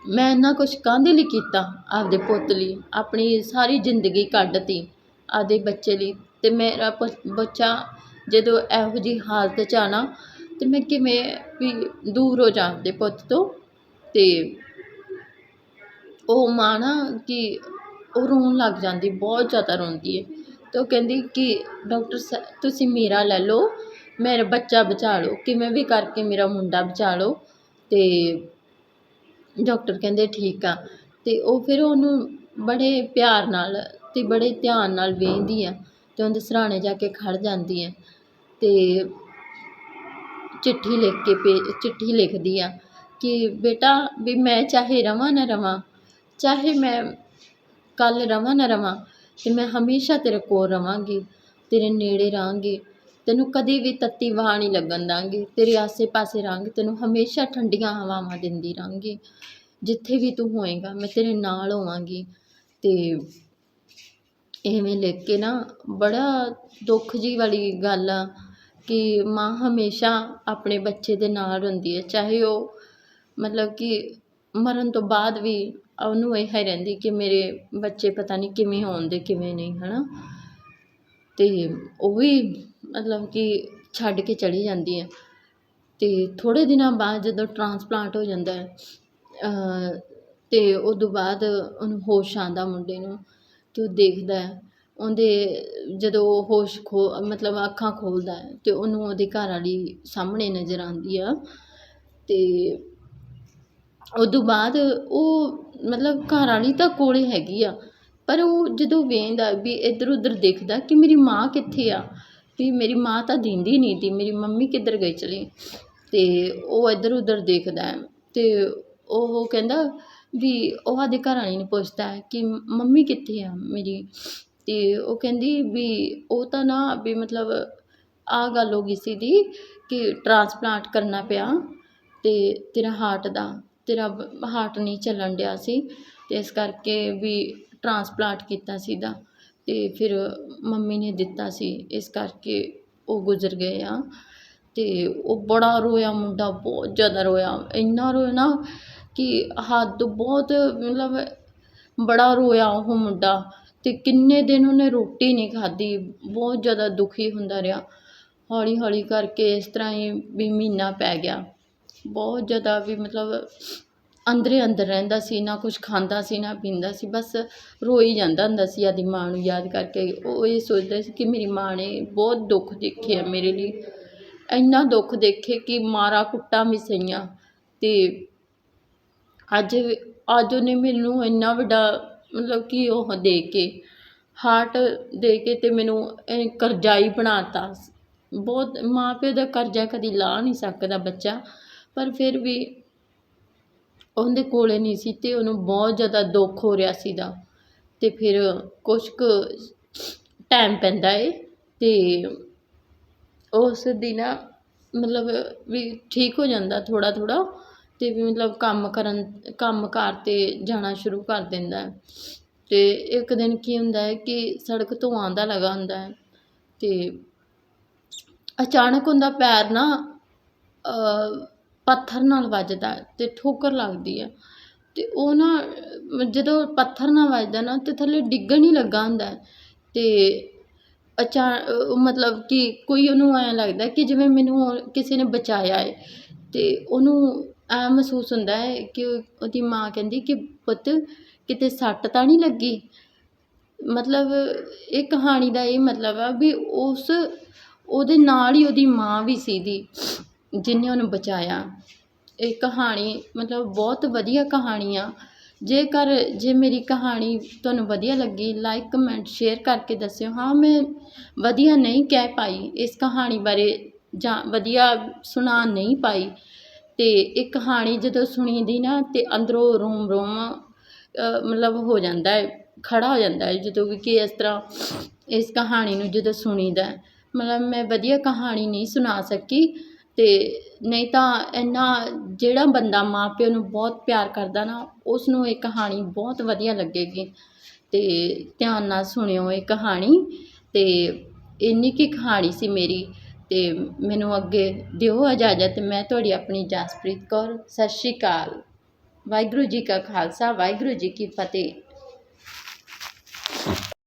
ਮੈਂ ਇੰਨਾ ਕੁਛ ਕਾਹਦੇ ਲਈ ਕੀਤਾ, ਆਪਦੇ ਪੁੱਤ ਲਈ? ਆਪਣੀ ਸਾਰੀ ਜ਼ਿੰਦਗੀ ਕੱਢਤੀ, ਆਪਦੇ ਬੱਚੇ ਲਈ। ਅਤੇ ਮੇਰਾ ਪ ਬੱਚਾ ਜਦੋਂ ਇਹੋ ਜਿਹੀ ਹਾਲਤ 'ਚ ਆਉਣਾ ਨਾ ਅਤੇ ਮੈਂ ਕਿਵੇਂ ਵੀ ਦੂਰ ਹੋ ਜਾ ਆਪਦੇ ਪੁੱਤ ਤੋਂ ਅਤੇ ਉਹ ਮਾਂ ਨਾ ਕਿ ਉਹ ਰੋਣ ਲੱਗ ਜਾਂਦੀ, ਬਹੁਤ ਜ਼ਿਆਦਾ ਰੋਂਦੀ ਹੈ ਅਤੇ ਉਹ ਕਹਿੰਦੀ ਕਿ ਡਾਕਟਰ ਸ, ਤੁਸੀਂ ਮੇਰਾ ਲੈ ਲਓ, ਮੇਰਾ ਬੱਚਾ ਬਚਾ ਲਓ, ਕਿਵੇਂ ਵੀ ਕਰਕੇ ਮੇਰਾ ਮੁੰਡਾ ਬਚਾ ਲਓ ਅਤੇ ਡਾਕਟਰ ਕਹਿੰਦੇ ਠੀਕ ਆ ਅਤੇ ਉਹ ਫਿਰ ਉਹਨੂੰ ਬੜੇ ਪਿਆਰ ਨਾਲ ਅਤੇ ਬੜੇ ਧਿਆਨ ਨਾਲ ਵੇਖਦੀ ਆ ਅਤੇ ਉਹਦੇ ਸਿਰਹਾਣੇ ਜਾ ਕੇ ਖੜ੍ਹ ਜਾਂਦੀ ਹੈ ਅਤੇ ਚਿੱਠੀ ਲਿਖ ਕੇ ਭੇ ਚਿੱਠੀ ਲਿਖਦੀ ਆ ਕਿ ਬੇਟਾ ਵੀ ਮੈਂ ਚਾਹੇ ਰਵਾਂ ਨਾ ਰਵਾਂ, ਚਾਹੇ ਮੈਂ ਕੱਲ੍ਹ ਰਵਾਂ ਨਾ ਰਵਾਂ ਅਤੇ ਮੈਂ ਹਮੇਸ਼ਾ ਤੇਰੇ ਕੋਲ ਰਵਾਂਗੀ, ਤੇਰੇ ਨੇੜੇ ਰਹਾਂਗੀ ਤੈਨੂੰ ਕਦੇ ਵੀ ਤੱਤੀ ਵਾਹ ਨਹੀਂ ਲੱਗਣ ਦਾਂਗੀ, ਤੇਰੇ ਆਸੇ ਪਾਸੇ ਰਹਾਂਗੀ ਤੈਨੂੰ ਹਮੇਸ਼ਾ ਠੰਡੀਆਂ ਹਵਾਵਾਂ ਦਿੰਦੀ ਰਹਾਂਗੀ ਜਿੱਥੇ ਵੀ ਤੂੰ ਹੋਏਗਾ ਮੈਂ ਤੇਰੇ ਨਾਲ ਹੋਵਾਂਗੀ ਅਤੇ ਇਵੇਂ ਲਿਖ ਕੇ ਨਾ ਬੜਾ ਦੁੱਖ ਜੀ ਵਾਲੀ ਗੱਲ ਆ ਕਿ ਮਾਂ ਹਮੇਸ਼ਾ ਆਪਣੇ ਬੱਚੇ ਦੇ ਨਾਲ ਹੁੰਦੀ ਹੈ ਚਾਹੇ ਉਹ ਮਤਲਬ ਕਿ ਮਰਨ ਤੋਂ ਬਾਅਦ ਵੀ ਉਹਨੂੰ ਇਹ ਹੀ ਰਹਿੰਦੀ ਕਿ ਮੇਰੇ ਬੱਚੇ ਪਤਾ ਨਹੀਂ ਕਿਵੇਂ ਹੋਣ ਦੇ, ਕਿਵੇਂ ਨਹੀਂ ਹੈ ਨਾ ਅਤੇ ਉਹ ਵੀ ਮਤਲਬ ਕਿ ਛੱਡ ਕੇ ਚਲੀ ਜਾਂਦੀ ਹੈ ਅਤੇ ਥੋੜ੍ਹੇ ਦਿਨਾਂ ਬਾਅਦ ਜਦੋਂ ਟਰਾਂਸਪਲਾਂਟ ਹੋ ਜਾਂਦਾ ਹੈ ਅਤੇ ਉਦੋਂ ਬਾਅਦ ਉਹਨੂੰ ਹੋਸ਼ ਆਉਂਦਾ ਮੁੰਡੇ ਨੂੰ। ਅਤੇ ਉਹ ਦੇਖਦਾ ਉਹਦੇ ਜਦੋਂ ਉਹ ਹੋਸ਼ ਖੋ, ਮਤਲਬ ਅੱਖਾਂ ਖੋਲ੍ਹਦਾ ਅਤੇ ਉਹਨੂੰ ਉਹਦੀ ਘਰ ਵਾਲੀ ਸਾਹਮਣੇ ਨਜ਼ਰ ਆਉਂਦੀ ਆ ਅਤੇ ਉਦੋਂ ਬਾਅਦ ਉਹ ਮਤਲਬ ਘਰ ਵਾਲੀ ਤਾਂ ਕੋਲ ਹੈਗੀ ਆ, ਪਰ ਉਹ ਜਦੋਂ ਵੇਖਦਾ ਵੀ ਇੱਧਰ ਉੱਧਰ ਦੇਖਦਾ ਕਿ ਮੇਰੀ ਮਾਂ ਕਿੱਥੇ ਆ, ਵੀ ਮੇਰੀ ਮਾਂ ਤਾਂ ਦਿੰਦੀ ਨਹੀਂ ਤੀ, ਮੇਰੀ ਮੰਮੀ ਕਿੱਧਰ ਗਈ ਚਲੀ ਅਤੇ ਉਹ ਇੱਧਰ ਉੱਧਰ ਦੇਖਦਾ ਅਤੇ ਉਹ ਕਹਿੰਦਾ ਵੀ ਉਹ ਆਪਦੇ ਘਰ ਵਾਲੀ ਨੂੰ ਪੁੱਛਦਾ ਕਿ ਮੰਮੀ ਕਿੱਥੇ ਆ ਮੇਰੀ? ਅਤੇ ਉਹ ਕਹਿੰਦੀ ਵੀ ਉਹ ਤਾਂ ਨਾ ਵੀ ਮਤਲਬ ਆਹ ਗੱਲ ਹੋ ਗਈ ਸੀ ਦੀ ਕਿ ਟਰਾਂਸਪਲਾਂਟ ਕਰਨਾ ਪਿਆ ਅਤੇ ਤੇਰਾ ਹਾਰਟ ਦਾ, ਤੇਰਾ ਹਾਰਟ ਨਹੀਂ ਚੱਲਣ ਡਿਆ ਸੀ। ਅਤੇ ਇਸ ਕਰਕੇ ਵੀ ਟਰਾਂਸਪਲਾਂਟ ਕੀਤਾ ਸੀਗਾ ਅਤੇ ਫਿਰ ਮੰਮੀ ਨੇ ਦਿੱਤਾ ਸੀ, ਇਸ ਕਰਕੇ ਉਹ ਗੁਜ਼ਰ ਗਏ ਆ। ਅਤੇ ਉਹ ਬੜਾ ਰੋਇਆ ਮੁੰਡਾ, ਬਹੁਤ ਜ਼ਿਆਦਾ ਰੋਇਆ। ਇੰਨਾ ਰੋਇਆ ਨਾ ਕਿ ਹੱਦ ਬਹੁਤ, ਮਤਲਬ ਬੜਾ ਰੋਇਆ ਉਹ ਮੁੰਡਾ ਅਤੇ ਕਿੰਨੇ ਦਿਨ ਉਹਨੇ ਰੋਟੀ ਨਹੀਂ ਖਾਧੀ, ਬਹੁਤ ਜ਼ਿਆਦਾ ਦੁਖੀ ਹੁੰਦਾ ਰਿਹਾ। ਹੌਲੀ ਹੌਲੀ ਕਰਕੇ ਇਸ ਤਰ੍ਹਾਂ ਹੀ ਵੀ ਮਹੀਨਾ ਪੈ ਗਿਆ। ਬਹੁਤ ਜ਼ਿਆਦਾ ਵੀ ਮਤਲਬ ਅੰਦਰੇ ਅੰਦਰ ਰਹਿੰਦਾ ਸੀ, ਨਾ ਕੁਛ ਖਾਂਦਾ ਸੀ, ਨਾ ਪੀਂਦਾ ਸੀ, ਬਸ ਰੋਈ ਜਾਂਦਾ ਹੁੰਦਾ ਸੀ ਆਪਦੀ ਮਾਂ ਨੂੰ ਯਾਦ ਕਰਕੇ। ਉਹ ਇਹ ਸੋਚਦਾ ਸੀ ਕਿ ਮੇਰੀ ਮਾਂ ਨੇ ਬਹੁਤ ਦੁੱਖ ਦੇਖੇ ਆ ਮੇਰੇ ਲਈ। ਇੰਨਾ ਦੁੱਖ ਦੇਖੇ ਕਿ ਮਾਰਾ ਕੁੱਟਾਂ ਵੀ ਸਹੀਆਂ ਅਤੇ ਅੱਜ ਅੱਜ ਉਹਨੇ ਮੈਨੂੰ ਇੰਨਾ ਵੱਡਾ ਮਤਲਬ ਕਿ ਉਹ ਦੇ ਕੇ ਹਾਰਟ ਦੇ ਕੇ ਅਤੇ ਮੈਨੂੰ ਇਹ ਕਰਜ਼ਾਈ ਬਣਾ ਤਾ ਬਹੁਤ ਮਾਂ ਪਿਓ ਦਾ ਕਰਜ਼ਾ ਕਦੀ ਲਾਹ ਨਹੀਂ ਸਕਦਾ ਬੱਚਾ, ਪਰ ਫਿਰ ਵੀ ਉਹਦੇ ਕੋਲ ਨਹੀਂ ਸੀ ਅਤੇ ਉਹਨੂੰ ਬਹੁਤ ਜ਼ਿਆਦਾ ਦੁੱਖ ਹੋ ਰਿਹਾ ਸੀਗਾ। ਅਤੇ ਫਿਰ ਕੁਛ ਕੁ ਟਾਈਮ ਪੈਂਦਾ ਹੈ ਅਤੇ ਉਸ ਦੀ ਨਾ ਮਤਲਬ ਵੀ ਠੀਕ ਹੋ ਜਾਂਦਾ ਥੋੜ੍ਹਾ ਥੋੜ੍ਹਾ ਅਤੇ ਵੀ ਮਤਲਬ ਕੰਮ ਕਰਨ, ਕੰਮ ਕਾਰ 'ਤੇ ਜਾਣਾ ਸ਼ੁਰੂ ਕਰ ਦਿੰਦਾ ਹੈ। ਅਤੇ ਇੱਕ ਦਿਨ ਕੀ ਹੁੰਦਾ ਹੈ ਕਿ ਸੜਕ ਤੋਂ ਆਉਂਦਾ ਲੱਗਾ ਹੁੰਦਾ ਹੈ ਅਤੇ ਅਚਾਨਕ ਉਹਦਾ ਪੈਰ ਨਾ ਪੱਥਰ ਨਾਲ ਵੱਜਦਾ ਅਤੇ ਠੋਕਰ ਲੱਗਦੀ ਹੈ। ਅਤੇ ਉਹ ਨਾ, ਜਦੋਂ ਪੱਥਰ ਨਾਲ ਵੱਜਦਾ ਨਾ ਤਾਂ ਥੱਲੇ ਡਿੱਗਣ ਹੀ ਲੱਗਾ ਹੁੰਦਾ ਅਤੇ ਅਚਾ ਮਤਲਬ ਕਿ ਕੋਈ ਉਹਨੂੰ ਐਂ ਲੱਗਦਾ ਕਿ ਜਿਵੇਂ ਮੈਨੂੰ ਕਿਸੇ ਨੇ ਬਚਾਇਆ ਹੈ ਅਤੇ ਉਹਨੂੰ ਐਂ ਮਹਿਸੂਸ ਹੁੰਦਾ ਹੈ ਕਿ ਉਹਦੀ ਮਾਂ ਕਹਿੰਦੀ ਕਿ ਪੁੱਤ, ਕਿਤੇ ਸੱਟ ਤਾਂ ਨਹੀਂ ਲੱਗੀ? ਮਤਲਬ ਇਹ ਕਹਾਣੀ ਦਾ ਇਹ ਮਤਲਬ ਆ ਵੀ ਉਸ, ਉਹਦੇ ਨਾਲ ਹੀ ਉਹਦੀ ਮਾਂ ਵੀ ਸੀਗੀ ਜਿਹਨੇ ਉਹਨੂੰ ਬਚਾਇਆ। ਇਹ ਕਹਾਣੀ ਮਤਲਬ ਬਹੁਤ ਵਧੀਆ ਕਹਾਣੀ ਆ। ਜੇਕਰ, ਜੇ ਮੇਰੀ ਕਹਾਣੀ ਤੁਹਾਨੂੰ ਵਧੀਆ ਲੱਗੀ ਲਾਈਕ ਕਮੈਂਟ ਸ਼ੇਅਰ ਕਰਕੇ ਦੱਸਿਓ। ਹਾਂ, ਮੈਂ ਵਧੀਆ ਨਹੀਂ ਕਹਿ ਪਾਈ, ਇਸ ਕਹਾਣੀ ਬਾਰੇ ਜਾਂ ਵਧੀਆ ਸੁਣਾ ਨਹੀਂ ਪਾਈ। ਅਤੇ ਇਹ ਕਹਾਣੀ ਜਦੋਂ ਸੁਣੀ ਦੀ ਨਾ ਅਤੇ ਅੰਦਰੋਂ ਰੋਮ ਰੋਮ ਮਤਲਬ ਹੋ ਜਾਂਦਾ ਹੈ ਖੜ੍ਹਾ ਹੋ ਜਾਂਦਾ ਹੈ, ਜਦੋਂ ਵੀ ਕਿ ਇਸ ਤਰ੍ਹਾਂ ਇਸ ਕਹਾਣੀ ਨੂੰ ਜਦੋਂ ਸੁਣੀਦਾ ਮਤਲਬ ਮੈਂ ਵਧੀਆ ਕਹਾਣੀ ਨਹੀਂ ਸੁਣਾ ਸਕੀ ਅਤੇ ਨਹੀਂ ਤਾਂ ਇੰਨਾ ਜਿਹੜਾ ਬੰਦਾ ਮਾਂ ਪਿਓ ਨੂੰ ਬਹੁਤ ਪਿਆਰ ਕਰਦਾ ਨਾ ਉਸ ਨੂੰ ਇਹ ਕਹਾਣੀ ਬਹੁਤ ਵਧੀਆ ਲੱਗੇਗੀ। ਅਤੇ ਧਿਆਨ ਨਾਲ ਸੁਣਿਓ ਇਹ ਕਹਾਣੀ ਅਤੇ ਇੰਨੀ ਕੁ ਕਹਾਣੀ ਸੀ ਮੇਰੀ। ਅਤੇ ਮੈਨੂੰ ਅੱਗੇ ਦਿਓ ਇਜਾਜ਼ਤ, ਮੈਂ ਤੁਹਾਡੀ ਆਪਣੀ ਜਸਪ੍ਰੀਤ ਕੌਰ। ਸਤਿ ਸ਼੍ਰੀ ਅਕਾਲ। ਵਾਹਿਗੁਰੂ ਜੀ ਕਾ ਖਾਲਸਾ, ਵਾਹਿਗੁਰੂ ਜੀ ਕੀ ਫਤਿਹ।